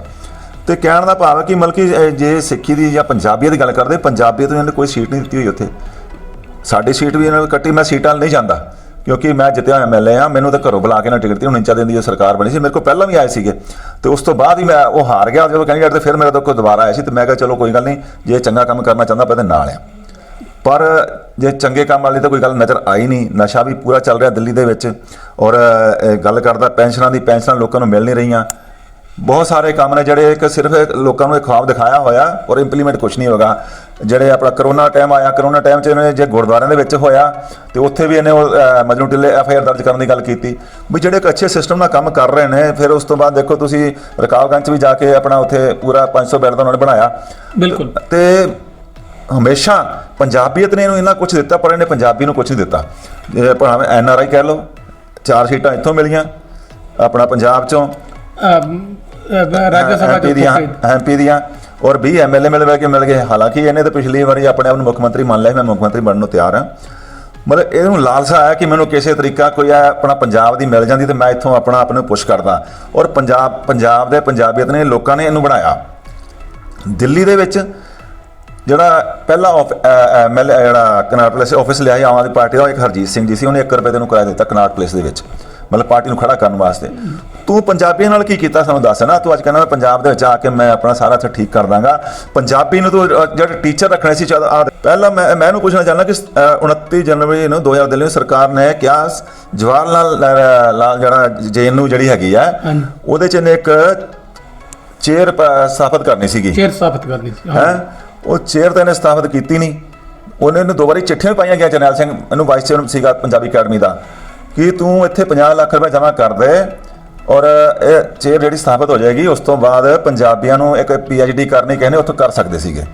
ਤੇ ਕਹਿਣ ਦਾ ਭਾਵ ਹੈ ਕਿ ਮਤਲਬ ਕਿ ਜੇ ਸਿੱਖੀ ਦੀ ਜਾਂ ਪੰਜਾਬੀਅਤ ਦੀ ਗੱਲ ਕਰਦੇ ਪੰਜਾਬੀਅਤ ਨੂੰ ਇਹਨੇ ਕੋਈ ਸੀਟ ਨਹੀਂ ਦਿੱਤੀ ਹੋਈ ਉੱਥੇ। ਸਾਡੀ ਸੀਟ ਵੀ ਇਹਨਾਂ ਨੂੰ ਕੱਟੀ ਮੈਂ ਸੀਟਾਂ ਨਹੀਂ ਜਾਂਦਾ। ਕਿਉਂਕਿ ਮੈਂ ਜਿੱਤਿਆ ਹੋਇਆ ਐਮਐਲਏ ਆ ਮੈਨੂੰ ਤਾਂ ਘਰੋਂ ਬੁਲਾ ਕੇ ਨਾ ਟਿਕਟ ਦਿੱਤੀ, ਹੁਣ ਇੰਚਾ ਦਿਨ ਜੋ ਸਰਕਾਰ ਬਣੀ ਸੀ। ਮੇਰੇ ਕੋਲ ਪਹਿਲਾਂ ਵੀ ਆਏ ਸੀਗੇ। ਤੇ ਉਸ ਤੋਂ ਬਾਅਦ ਹੀ ਮੈਂ ਉਹ ਹਾਰ ਗਿਆ, ਜਦੋਂ ਕੈਂਡੀਡੇਟ ਤੇ ਫਿਰ ਮੇਰੇ ਤੋਂ ਕੋਈ ਦੁਬਾਰਾ ਆਇਆ ਸੀ ਤੇ ਮੈਂ ਕਿਹਾ, ਚਲੋ ਕੋਈ ਗੱਲ ਨਹੀਂ, ਜੇ ਚੰਗਾ ਕੰਮ ਕਰਨਾ ਚਾਹੁੰਦਾ ਪਹਿਲਾਂ ਨਾਲ ਆ। ਪਰ ਜੇ ਚੰਗੇ ਕੰਮ ਵਾਲੀ ਤਾਂ ਕੋਈ ਗੱਲ ਨਜ਼ਰ ਆਈ ਨਹੀਂ। ਨਸ਼ਾ ਵੀ ਪੂਰਾ ਚੱਲ ਰਿਹਾ ਦਿੱਲੀ ਦੇ ਵਿੱਚ। ਔਰ ਗੱਲ ਕਰਦਾ, ਪੈਨਸ਼ਨਾਂ ਦੀ ਪੈਨਸ਼ਨਾਂ ਲੋਕਾਂ ਨੂੰ ਮਿਲ ਨਹੀਂ ਰਹੀਆਂ। ਬਹੁਤ ਸਾਰੇ ਕੰਮ ਨੇ ਜਿਹੜੇ ਇੱਕ ਸਿਰਫ ਲੋਕਾਂ ਨੂੰ ਇੱਕ ਖੁਆਬ ਦਿਖਾਇਆ ਹੋਇਆ ਔਰ ਇੰਪਲੀਮੈਂਟ ਕੁਝ ਨਹੀਂ ਹੋਗਾ। ਜਿਹੜੇ ਆਪਣਾ ਕਰੋਨਾ ਟਾਈਮ ਆਇਆ ਕਰੋਨਾ ਟਾਈਮ 'ਚ ਇਹਨੇ ਜੇ ਗੁਰਦੁਆਰਿਆਂ ਦੇ ਵਿੱਚ ਹੋਇਆ ਤੇ ਉੱਥੇ ਵੀ ਇਹਨੇ ਮਜਨੂ ਟਿੱਲੇ ਐਫ ਆਈ ਆਰ ਦਰਜ ਕਰਨ ਦੀ ਗੱਲ ਕੀਤੀ। ਵੀ ਜਿਹੜੇ ਇੱਕ ਅੱਛੇ ਸਿਸਟਮ ਨਾਲ ਕੰਮ ਕਰ ਰਹੇ ਨੇ ਫਿਰ ਉਸ ਤੋਂ ਬਾਅਦ ਦੇਖੋ ਤੁਸੀਂ ਰਕਾਬਗੰਜ 'ਚ ਵੀ ਜਾ ਕੇ ਆਪਣਾ ਉੱਥੇ ਪੂਰਾ 500 ਬੈੱਡ ਦਾ ਉਹਨਾਂ ਨੇ ਬਣਾਇਆ। ਬਿਲਕੁਲ। ਤੇ ਹਮੇਸ਼ਾ ਪੰਜਾਬੀਅਤ ਨੇ ਇਹਨੂੰ ਇੰਨਾ ਕੁਝ ਦਿੱਤਾ ਪਰ ਇਹਨੇ ਪੰਜਾਬੀ ਨੂੰ ਕੁਝ ਨਹੀਂ ਦਿੱਤਾ। ਜੇ ਭਾਵੇਂ ਐਨ ਆਰ ਆਈ ਕਹਿ ਲਓ ਚਾਰ ਸੀਟਾਂ ਇੱਥੋਂ ਮਿਲੀਆਂ ਆਪਣਾ ਪੰਜਾਬ ਚੋਂ। ਰਾਜ ਸਭਾ MP ਚ ਦੀਆਂ ਫੁੱਕੇ। ਐਮਪੀ ਦੀਆਂ ਔਰ 20 ਐਮਐਲਏ ਮਿਲ ਕੇ ਮਿਲ ਗਏ। ਹਾਲਾਂਕਿ ਇਹਨੇ ਤਾਂ ਪਿਛਲੀ ਵਾਰੀ ਆਪਣੇ ਆਪ ਨੂੰ ਮੁੱਖ ਮੰਤਰੀ ਮੰਨ ਲਿਆ ਮੈਂ ਮੁੱਖ ਮੰਤਰੀ ਬਣਨ ਨੂੰ ਤਿਆਰ ਹਾਂ। ਮਤਲਬ ਇਹਨੂੰ ਲਾਲਸਾ ਆਇਆ ਕਿ ਮੈਨੂੰ ਕਿਸੇ ਤਰੀਕਾ ਕੋਈ ਆ ਆਪਣਾ ਪੰਜਾਬ ਦੀ ਮਿਲ ਜਾਂਦੀ ਤੇ ਮੈਂ ਇੱਥੋਂ ਆਪਣਾ ਆਪ ਨੂੰ ਪੁਸ਼ ਕਰਦਾ। ਔਰ ਪੰਜਾਬ ਪੰਜਾਬ ਦੇ ਪੰਜਾਬੀਅਤ ਨੇ ਲੋਕਾਂ ਨੇ ਇਹਨੂੰ ਬਣਾਇਆ। ਦਿੱਲੀ ਦੇ ਵਿੱਚ ਜਿਹੜਾ ਪਹਿਲਾ ਐਮਐਲਏ ਜਿਹੜਾ ਕਨਾਟ ਪਲੇਸ ਆਫਿਸ ਲਿਆ ਆਮ ਆਦਮੀ ਪਾਰਟੀ ਦਾ ਇੱਕ ਹਰਜੀਤ ਸਿੰਘ ਜੀ ਸੀ ਉਹਨੇ 1 ਰੁਪਏ ਦੇ ਨੂੰ ਕਿਰਾਇਆ ਦਿੱਤਾ ਕਨਾਟ ਪਲੇਸ ਦੇ ਵਿੱਚ। ਮਤਲਬ ਪਾਰਟੀ ਨੂੰ ਖੜਾ ਕਰਨ ਵਾਸਤੇ। ਤੂੰ ਪੰਜਾਬੀਆਂ ਨਾਲ ਕੀ ਕੀਤਾ ਸਾਨੂੰ ਦੱਸ ਨਾ? ਤੂੰ ਅੱਜ ਕਹਿੰਦਾ ਮੈਂ ਪੰਜਾਬ ਦੇ ਵਿੱਚ ਆ ਕੇ ਮੈਂ ਆਪਣਾ ਸਾਰਾ ਇੱਥੇ ਠੀਕ ਕਰ ਦਾਂਗਾ। ਪੰਜਾਬੀ ਨੂੰ ਤੂੰ ਜਿਹੜੇ ਟੀਚਰ ਰੱਖਣੇ ਸੀ ਆ ਪਹਿਲਾਂ ਮੈਂ ਮੈਂ ਇਹਨੂੰ ਪੁੱਛਣਾ ਚਾਹੁੰਦਾ ਕਿ ਅ, 29 ਜਨਵਰੀ ਨੂੰ 2000 ਦਿੱਲੀ ਵਿੱਚ ਸਰਕਾਰ ਨੇ ਕਿਹਾ ਜਵਾਹਰ ਲਾਲ ਲਾਲ ਜਿਹੜਾ ਜੇਐਨਯੂ ਜਿਹੜੀ ਹੈਗੀ ਆ। ਉਹਦੇ ਚ ਇਹਨੇ ਇੱਕ ਚੇਅਰ ਸਥਾਪਿਤ ਕਰਨੀ ਸੀਗੀ। ਚੇਅਰ ਸਥਾਪਿਤ ਕਰਨੀ ਸੀ ਹਾਂ। ਉਹ ਚੇਅਰ ਤਾਂ ਇਹਨੇ ਸਥਾਪਿਤ ਕੀਤੀ ਨਹੀਂ। ਉਹਨੇ ਨੂੰ ਦੋ ਵਾਰੀ ਚਿੱਠੀਆਂ ਪਾਈਆਂ ਗਿਆ ਜਰਨੈਲ ਸਿੰਘ ਇਹਨੂੰ ਵਾਈਸ ਚੇਅਰ ਸੀਗਾ ਪੰਜਾਬੀ ਅਕੈਡਮੀ ਦਾ। ਕਿ ਤੂੰ ਇੱਥੇ 50 ਲੱਖ ਰੁਪਏ ਜਮ੍ਹਾਂ ਕਰ ਦੇ? ਔਰ ਇਹ ਚੇਅਰ ਜਿਹੜੀ ਸਥਾਪਿਤ ਹੋ ਜਾਏਗੀ ਉਸ ਤੋਂ ਬਾਅਦ ਪੰਜਾਬੀਆਂ ਨੂੰ ਇੱਕ ਡੀ ਕਰਨੀ ਕਹਿੰਦੇ ਉੱਥੋਂ ਕਰ ਸਕਦੇ ਸੀਗੇ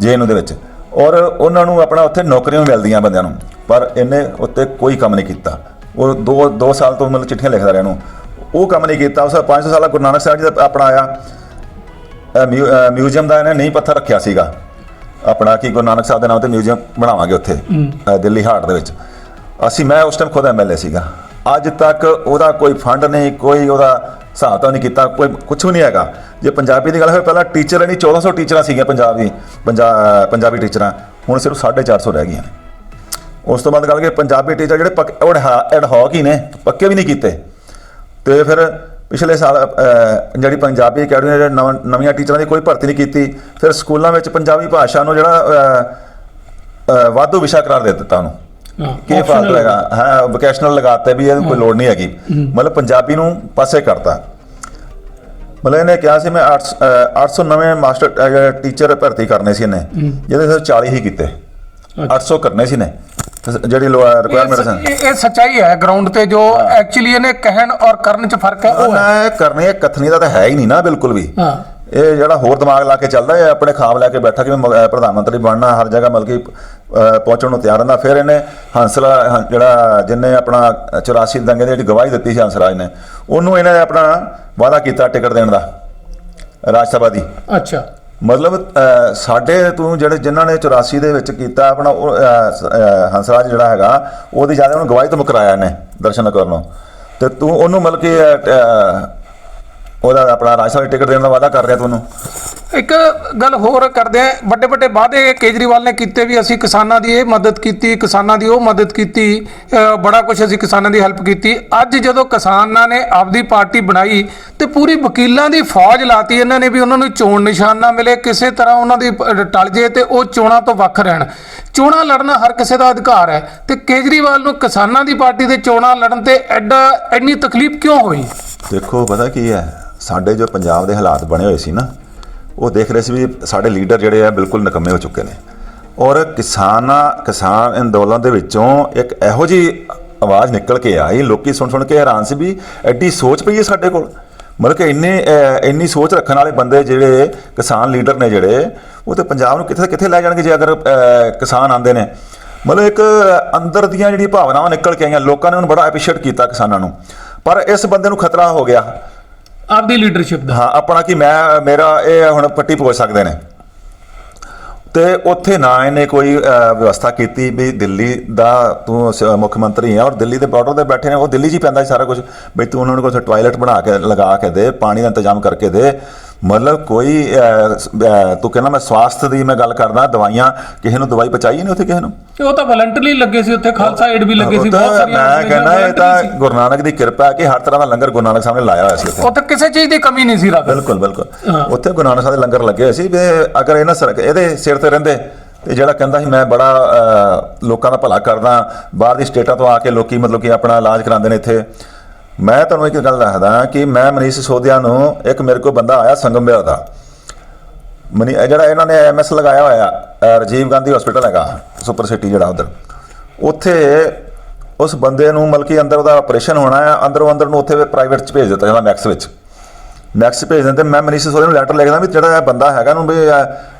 ਜੇਐਨਯੂ ਦੇ ਵਿੱਚ। ਔਰ ਉਹਨਾਂ ਨੂੰ ਆਪਣਾ ਉੱਥੇ ਨੌਕਰੀਆਂ ਮਿਲਦੀਆਂ ਬੰਦਿਆਂ ਨੂੰ ਪਰ ਇਹਨੇ ਉੱਤੇ ਕੋਈ ਕੰਮ ਨਹੀਂ ਕੀਤਾ। ਉਹ ਦੋ ਦੋ ਸਾਲ ਤੋਂ ਮਤਲਬ ਚਿੱਠੀਆਂ ਲਿਖਦਾ ਰਿਹਾ ਨੂੰ ਉਹ ਕੰਮ ਨਹੀਂ ਕੀਤਾ ਉਸ 500 ਸਾਲਾ ਗੁਰੂ ਨਾਨਕ ਸਾਹਿਬ ਜੀ ਦਾ ਆਪਣਾ ਆਇਆ। ਮਿਊਜ਼ੀਅਮ ਦਾ ਇਹਨੇ ਨਹੀਂ ਪੱਥਰ ਰੱਖਿਆ ਸੀਗਾ। ਆਪਣਾ ਕੀ ਗੁਰੂ ਨਾਨਕ ਸਾਹਿਬ ਦੇ ਨਾਮ ਤੇ ਮਿਊਜ਼ੀਅਮ ਬਣਾਵਾਂਗੇ ਉੱਥੇ ਦਿੱਲੀ ਹਾਰਟ ਦੇ ਵਿੱਚ। ਅਸੀਂ ਮੈਂ ਉਸ ਟਾਈਮ ਖੁਦ ਐਮਐਲਏ ਸੀਗਾ। ਅੱਜ ਤੱਕ ਉਹਦਾ ਕੋਈ ਫੰਡ ਨਹੀਂ, ਕੋਈ ਉਹਦਾ ਹਿਸਾਬ ਤਾਂ ਨਹੀਂ ਕੀਤਾ, ਕੋਈ ਕੁਝ ਵੀ ਨਹੀਂ ਹੈਗਾ। ਜੇ ਪੰਜਾਬੀ ਦੀ ਗੱਲ ਹੋਵੇ, ਪਹਿਲਾਂ ਟੀਚਰ ਨਹੀਂ 1400 ਟੀਚਰਾਂ ਸੀਗੀਆਂ ਪੰਜਾਬੀ, ਪੰਜਾ- ਪੰਜਾਬੀ ਟੀਚਰਾਂ ਹੁਣ ਸਿਰਫ 450 ਰਹਿ ਗਈਆਂ ਨੇ। ਉਸ ਤੋਂ ਬਾਅਦ ਗੱਲ ਕਿ ਪੰਜਾਬੀ ਟੀਚਰ ਜਿਹੜੇ ਪੱਕੇ ਐਡ ਹੌਕ ਹੀ ਨੇ, ਪੱਕੇ ਵੀ ਨਹੀਂ ਕੀਤੇ। ਤੇ ਫਿਰ ਪਿਛਲੇ ਸਾਲ ਜਿਹੜੀ ਪੰਜਾਬੀ ਅਕੈਡਮੀ ਨੇ, ਜਿਹੜੇ ਨਵੀਆਂ ਟੀਚਰਾਂ ਦੀ ਕੋਈ ਭਰਤੀ ਨਹੀਂ ਕੀਤੀ, ਫਿਰ ਸਕੂਲਾਂ ਵਿੱਚ ਪੰਜਾਬੀ ਭਾਸ਼ਾ ਨੂੰ ਜਿਹੜਾ ਵਾਧੂ ਵਿਸ਼ਾ ਕਰਾਰ ਦੇ ਦਿੱਤਾ ਉਹਨੂੰ। ਕੀ ਫਾਲਤੂ ਹੈਗਾ? ਹਾਂ ਵੋਕੇਸ਼ਨਲ ਲਗਾਤੇ ਵੀ ਇਹਦੀ ਕੋਈ ਲੋੜ ਨਹੀਂ ਹੈਗੀ। ਮਤਲਬ ਪੰਜਾਬੀ ਨੂੰ ਪਾਸੇ ਕਰਤਾ। ਮਤਲਬ ਇਹਨੇ ਕਿਹਾ ਸੀ ਮੈਂ 800 ਨਵੇਂ ਮਾਸਟਰ ਟੀਚਰ ਭਰਤੀ ਕਰਨੇ ਸੀ ਇਹਨੇ ਜਿਹਦੇ ਸਿਰ 40 ਹੀ ਕੀਤੇ। 800 ਕਰਨੇ ਸੀ ਨੇ ਜਿਹੜੀ ਰਿਕੁਆਇਰਮੈਂਟ ਸਨ ਇਹ- ਸੱਚਾਈ ਹੈ ਗਰਾਊਂਡ ਤੇ ਜੋ ਐਕਚੁਅਲੀ ਇਹਨੇ ਕਹਿਣ ਔਰ ਕਰਨ ਚ ਫ਼ਰਕ ਹੈ ਉਹ ਹੈ। ਕਰਨੀ ਕਥਨੀ ਦਾ ਤਾਂ ਹੈ ਹੀ ਨਹੀਂ ਨਾ ਬਿਲਕੁਲ ਵੀ। ਹਾਂ। ਇਹ ਜਿਹੜਾ ਹੋਰ ਦਿਮਾਗ ਲਾ ਕੇ ਚੱਲਦਾ ਹੈ ਆਪਣੇ ਖਾਬ ਲੈ ਕੇ ਬੈਠਾ ਕਿ ਮੈਂ ਪ੍ਰਧਾਨ ਮੰਤਰੀ ਬਣਨਾ ਹਰ ਜਗ੍ਹਾ ਮਤਲਬ ਕਿ ਪਹੁੰਚਣ ਨੂੰ ਤਿਆਰ ਰਹਿੰਦਾ। ਫਿਰ ਇਹਨੇ ਹੰਸਲਾ ਜਿਹੜਾ ਜਿੰਨੇ ਆਪਣਾ 84 ਦੰਗੇ ਦੀ ਜਿਹੜੀ ਗਵਾਹੀ ਦਿੱਤੀ ਸੀ ਹੰਸਰਾਜ ਨੇ ਉਹਨੂੰ ਇਹਨਾਂ ਨੇ ਆਪਣਾ ਵਾਅਦਾ ਕੀਤਾ ਟਿਕਟ ਦੇਣ ਦਾ ਰਾਜ ਸਭਾ ਦੀ। ਅੱਛਾ। ਮਤਲਬ ਸਾਡੇ ਤੂੰ ਜਿਹੜੇ ਜਿਨ੍ਹਾਂ ਨੇ 84 ਦੇ ਵਿੱਚ ਕੀਤਾ ਆਪਣਾ ਹੰਸਰਾਜ ਜਿਹੜਾ ਹੈਗਾ ਉਹਦੀ ਜ਼ਿਆਦਾ ਉਹਨੂੰ ਗਵਾਹੀ ਤੋਂ ਮੁਕਰਾਇਆ ਨੇ ਦਰਸ਼ਨ ਕਰਨੋਂ ਤੇ ਤੂੰ ਉਹਨੂੰ ਮਤਲਬ ਕਿ ਉਹਦਾ ਆਪਣਾ ਰਾਜ ਸਭਾ ਦੀ ਟਿਕਟ ਦੇਣ ਦਾ ਵਾਅਦਾ ਕਰ ਰਿਹਾ ਤੂੰ ਉਹਨੂੰ ਇੱਕ ਗੱਲ ਹੋਰ ਕਰਦੇ ਆ ਵੱਡੇ ਵੱਡੇ ਵਾਅਦੇ ਕੇਜਰੀਵਾਲ ਨੇ ਕੀਤੇ ਵੀ ਅਸੀਂ ਕਿਸਾਨਾਂ ਦੀ ਇਹ ਮਦਦ ਕੀਤੀ ਕਿਸਾਨਾਂ ਦੀ ਉਹ ਮਦਦ ਕੀਤੀ ਬੜਾ ਕੁਝ ਅਸੀਂ ਕਿਸਾਨਾਂ ਦੀ ਹੈਲਪ ਕੀਤੀ। ਅੱਜ ਜਦੋਂ ਕਿਸਾਨਾਂ ਨੇ ਆਪਦੀ ਪਾਰਟੀ ਬਣਾਈ ਤੇ ਪੂਰੀ ਵਕੀਲਾਂ ਦੀ ਫੌਜ ਲਾਤੀ ਇਹਨਾਂ ਨੇ ਵੀ ਉਹਨਾਂ ਨੂੰ ਚੋਣ ਨਿਸ਼ਾਨ ਨਾ ਮਿਲੇ ਕਿਸੇ ਤਰ੍ਹਾਂ ਉਹਨਾਂ ਦੀ ਟਲ ਜੇ ਤੇ ਉਹ ਚੋਣਾਂ ਤੋਂ ਵੱਖ ਰਹਿਣ। ਚੋਣਾਂ ਲੜਨਾ ਹਰ ਕਿਸੇ ਦਾ ਅਧਿਕਾਰ ਹੈ ਤੇ ਕੇਜਰੀਵਾਲ ਨੂੰ ਕਿਸਾਨਾਂ ਦੀ ਪਾਰਟੀ ਦੇ ਚੋਣਾਂ ਲੜਨ ਤੇ ਐਡਾ ਇੰਨੀ ਤਕਲੀਫ ਕਿਉਂ ਹੋਈ? ਦੇਖੋ ਪਤਾ ਕੀ ਹੈ? ਸਾਡੇ ਜੋ ਪੰਜਾਬ ਦੇ ਹਾਲਾਤ ਬਣੇ ਹੋਏ ਸੀ ਨਾ, ਉਹ ਦੇਖ ਰਹੇ ਸੀ ਵੀ ਸਾਡੇ ਲੀਡਰ ਜਿਹੜੇ ਆ ਬਿਲਕੁਲ ਨਿਕੰਮੇ ਹੋ ਚੁੱਕੇ ਨੇ। ਔਰ ਕਿਸਾਨਾਂ, ਕਿਸਾਨ ਅੰਦੋਲਨ ਦੇ ਵਿੱਚੋਂ ਇੱਕ ਇਹੋ ਜੀ ਆਵਾਜ਼ ਨਿਕਲ ਕੇ ਆਈ, ਲੋਕੀ ਸੁਣ ਸੁਣ ਕੇ ਹੈਰਾਨ ਸੀ ਵੀ ਐਡੀ ਸੋਚ ਪਈ ਹੈ ਸਾਡੇ ਕੋਲ। ਮਤਲਬ ਕਿ ਇੰਨੇ ਇੰਨੀ ਸੋਚ ਰੱਖਣ ਵਾਲੇ ਬੰਦੇ ਜਿਹੜੇ ਕਿਸਾਨ ਲੀਡਰ ਨੇ ਜਿਹੜੇ, ਉਹ ਤੇ ਪੰਜਾਬ ਨੂੰ ਕਿੱਥੇ ਕਿੱਥੇ ਲੈ ਜਾਣਗੇ ਜੇ ਅਗਰ ਕਿਸਾਨ ਆਂਦੇ ਨੇ। ਮਤਲਬ ਇੱਕ ਅੰਦਰ ਦੀਆਂ ਜਿਹੜੀਆਂ ਭਾਵਨਾਵਾਂ ਨਿਕਲ ਕੇ ਆਈਆਂ, ਲੋਕਾਂ ਨੇ ਉਹਨੂੰ ਬੜਾ ਐਪਰੀਸ਼ੀਏਟ ਕੀਤਾ ਕਿਸਾਨਾਂ ਨੂੰ। ਪਰ ਇਸ ਬੰਦੇ ਨੂੰ ਖਤਰਾ ਹੋ ਗਿਆ। ਆਪਦੀ ਲੀਡਰਸ਼ਿਪ ਦਾ। ਹਾਂ, ਆਪਣਾ ਕਿ ਮੈਂ, ਮੇਰਾ ਇਹ ਹੁਣ ਪੱਟੀ ਪੋਚ ਸਕਦੇ ਨੇ। ਤੇ ਉੱਥੇ ਨਾ ਇਹਨੇ ਕੋਈ ਵਿਵਸਥਾ ਕੀਤੀ ਵੀ ਦਿੱਲੀ ਦਾ ਤੂੰ ਸ- ਮੁੱਖ ਮੰਤਰੀ ਹੈ ਔਰ ਦਿੱਲੀ ਦੇ ਬਾਰਡਰ ਤੇ ਬੈਠੇ ਨੇ, ਉਹ ਦਿੱਲੀ 'ਚ ਹੀ ਪੈਂਦਾ ਸੀ ਸਾਰਾ ਕੁਝ ਵੀ ਤੂੰ ਉਹਨਾਂ ਨੂੰ ਕੋਈ ਟਾਇਲਟ ਬਣਾ ਕੇ, ਲਗਾ ਕੇ ਦੇ, ਪਾਣੀ ਦਾ ਇੰਤਜ਼ਾਮ ਕਰਕੇ ਦੇ। ਮਤਲਬ ਕੋਈ ਤੂੰ ਕਹਿੰਦਾ ਮੈਂ ਸਵਾਸਥ ਦੀ ਮੈਂ ਗੱਲ ਕਰਦਾ ਦਵਾਈਆਂ ਕਿਸੇ ਨੂੰ ਦਵਾਈ ਪਹੁੰਚਾਈ ਨਹੀਂ ਉੱਥੇ ਕਿਸੇ ਨੂੰ? ਉਹ ਤਾਂ ਵਲੰਟਰੀ ਲੱਗੇ ਸੀ ਉੱਥੇ ਖਾਲਸਾ ਏਡ ਵੀ ਲੱਗੇ ਸੀ ਬਹੁਤ ਸਾਰੀਆਂ ਮੈਂ ਕਹਿੰਦਾ ਇਹ ਤਾਂ। ਗੁਰੂ ਨਾਨਕ ਦੀ ਕਿਰਪਾ ਹੈ ਕਿ ਹਰ ਤਰ੍ਹਾਂ ਦਾ ਲੰਗਰ ਗੁਰੂ ਨਾਨਕ ਸਾਹਿਬ ਨੇ ਲਾਇਆ ਹੋਇਆ ਸੀ ਉੱਥੇ। ਉੱਥੇ ਕਿਸੇ ਚੀਜ਼ ਦੀ ਕਮੀ ਨਹੀਂ ਸੀ ਰੱਬ ਬਿਲਕੁਲ ਬਿਲਕੁਲ। ਉੱਥੇ ਗੁਰੂ ਨਾਨਕ ਸਾਹਿਬ ਦੇ ਲੰਗਰ ਲੱਗੇ ਹੋਏ ਸੀ ਵੀ ਅਗਰ ਇਹਨਾਂ ਸਰ ਇਹਦੇ ਸਿਰ ਤੇ ਰਹਿੰਦੇ ਤੇ ਜਿਹੜਾ ਕਹਿੰਦਾ ਸੀ ਮੈਂ ਬੜਾ ਲੋਕਾਂ ਦਾ ਭਲਾ ਕਰਦਾ ਬਾਹਰ ਦੀ ਸਟੇਟਾਂ ਤੋਂ ਆ ਕੇ ਲੋਕੀ ਮਤਲਬ ਕਿ ਆਪਣਾ ਇਲਾਜ ਕਰਾਉਂਦੇ ਨੇ ਇੱਥੇ। ਮੈਂ ਤੁਹਾਨੂੰ ਇੱਕ ਗੱਲ ਦੱਸਦਾ ਕਿ ਮੈਂ ਮਨੀਸ਼ ਸਿਸੋਦੀਆ ਨੂੰ ਇੱਕ ਮੇਰੇ ਕੋਲ ਬੰਦਾ ਆਇਆ ਸੰਗਮ ਵਿਹਾਰ ਦਾ। ਮਨੀ ਜਿਹੜਾ ਇਹਨਾਂ ਨੇ ਐਮਐਸ ਲਗਾਇਆ ਹੋਇਆ ਰਾਜੀਵ ਗਾਂਧੀ ਹਸਪੀਟਲ ਹੈਗਾ, ਸੁਪਰ ਸਿਟੀ ਜਿਹੜਾ ਉਧਰ। ਉੱਥੇ ਉਸ ਬੰਦੇ ਨੂੰ ਮਤਲਬ ਕਿ ਅੰਦਰ ਉਹਦਾ ਆਪਰੇਸ਼ਨ ਹੋਣਾ ਹੈ ਅੰਦਰੋਂ ਅੰਦਰ ਨੂੰ ਉੱਥੇ ਪ੍ਰਾਈਵੇਟ ਚ ਭੇਜ ਦਿੱਤਾ ਜਾਂਦਾ ਮੈਕਸ ਵਿੱਚ। ਮੈਕਸ ਭੇਜ ਦਿੰਦੇ, ਮੈਂ ਮਨੀਸ਼ ਸਿਸੋਦੀਆ ਨੂੰ ਲੈਟਰ ਲਿਖਦਾ ਵੀ ਜਿਹੜਾ ਇਹ ਬੰਦਾ ਹੈਗਾ ਨੂੰ ਵੀ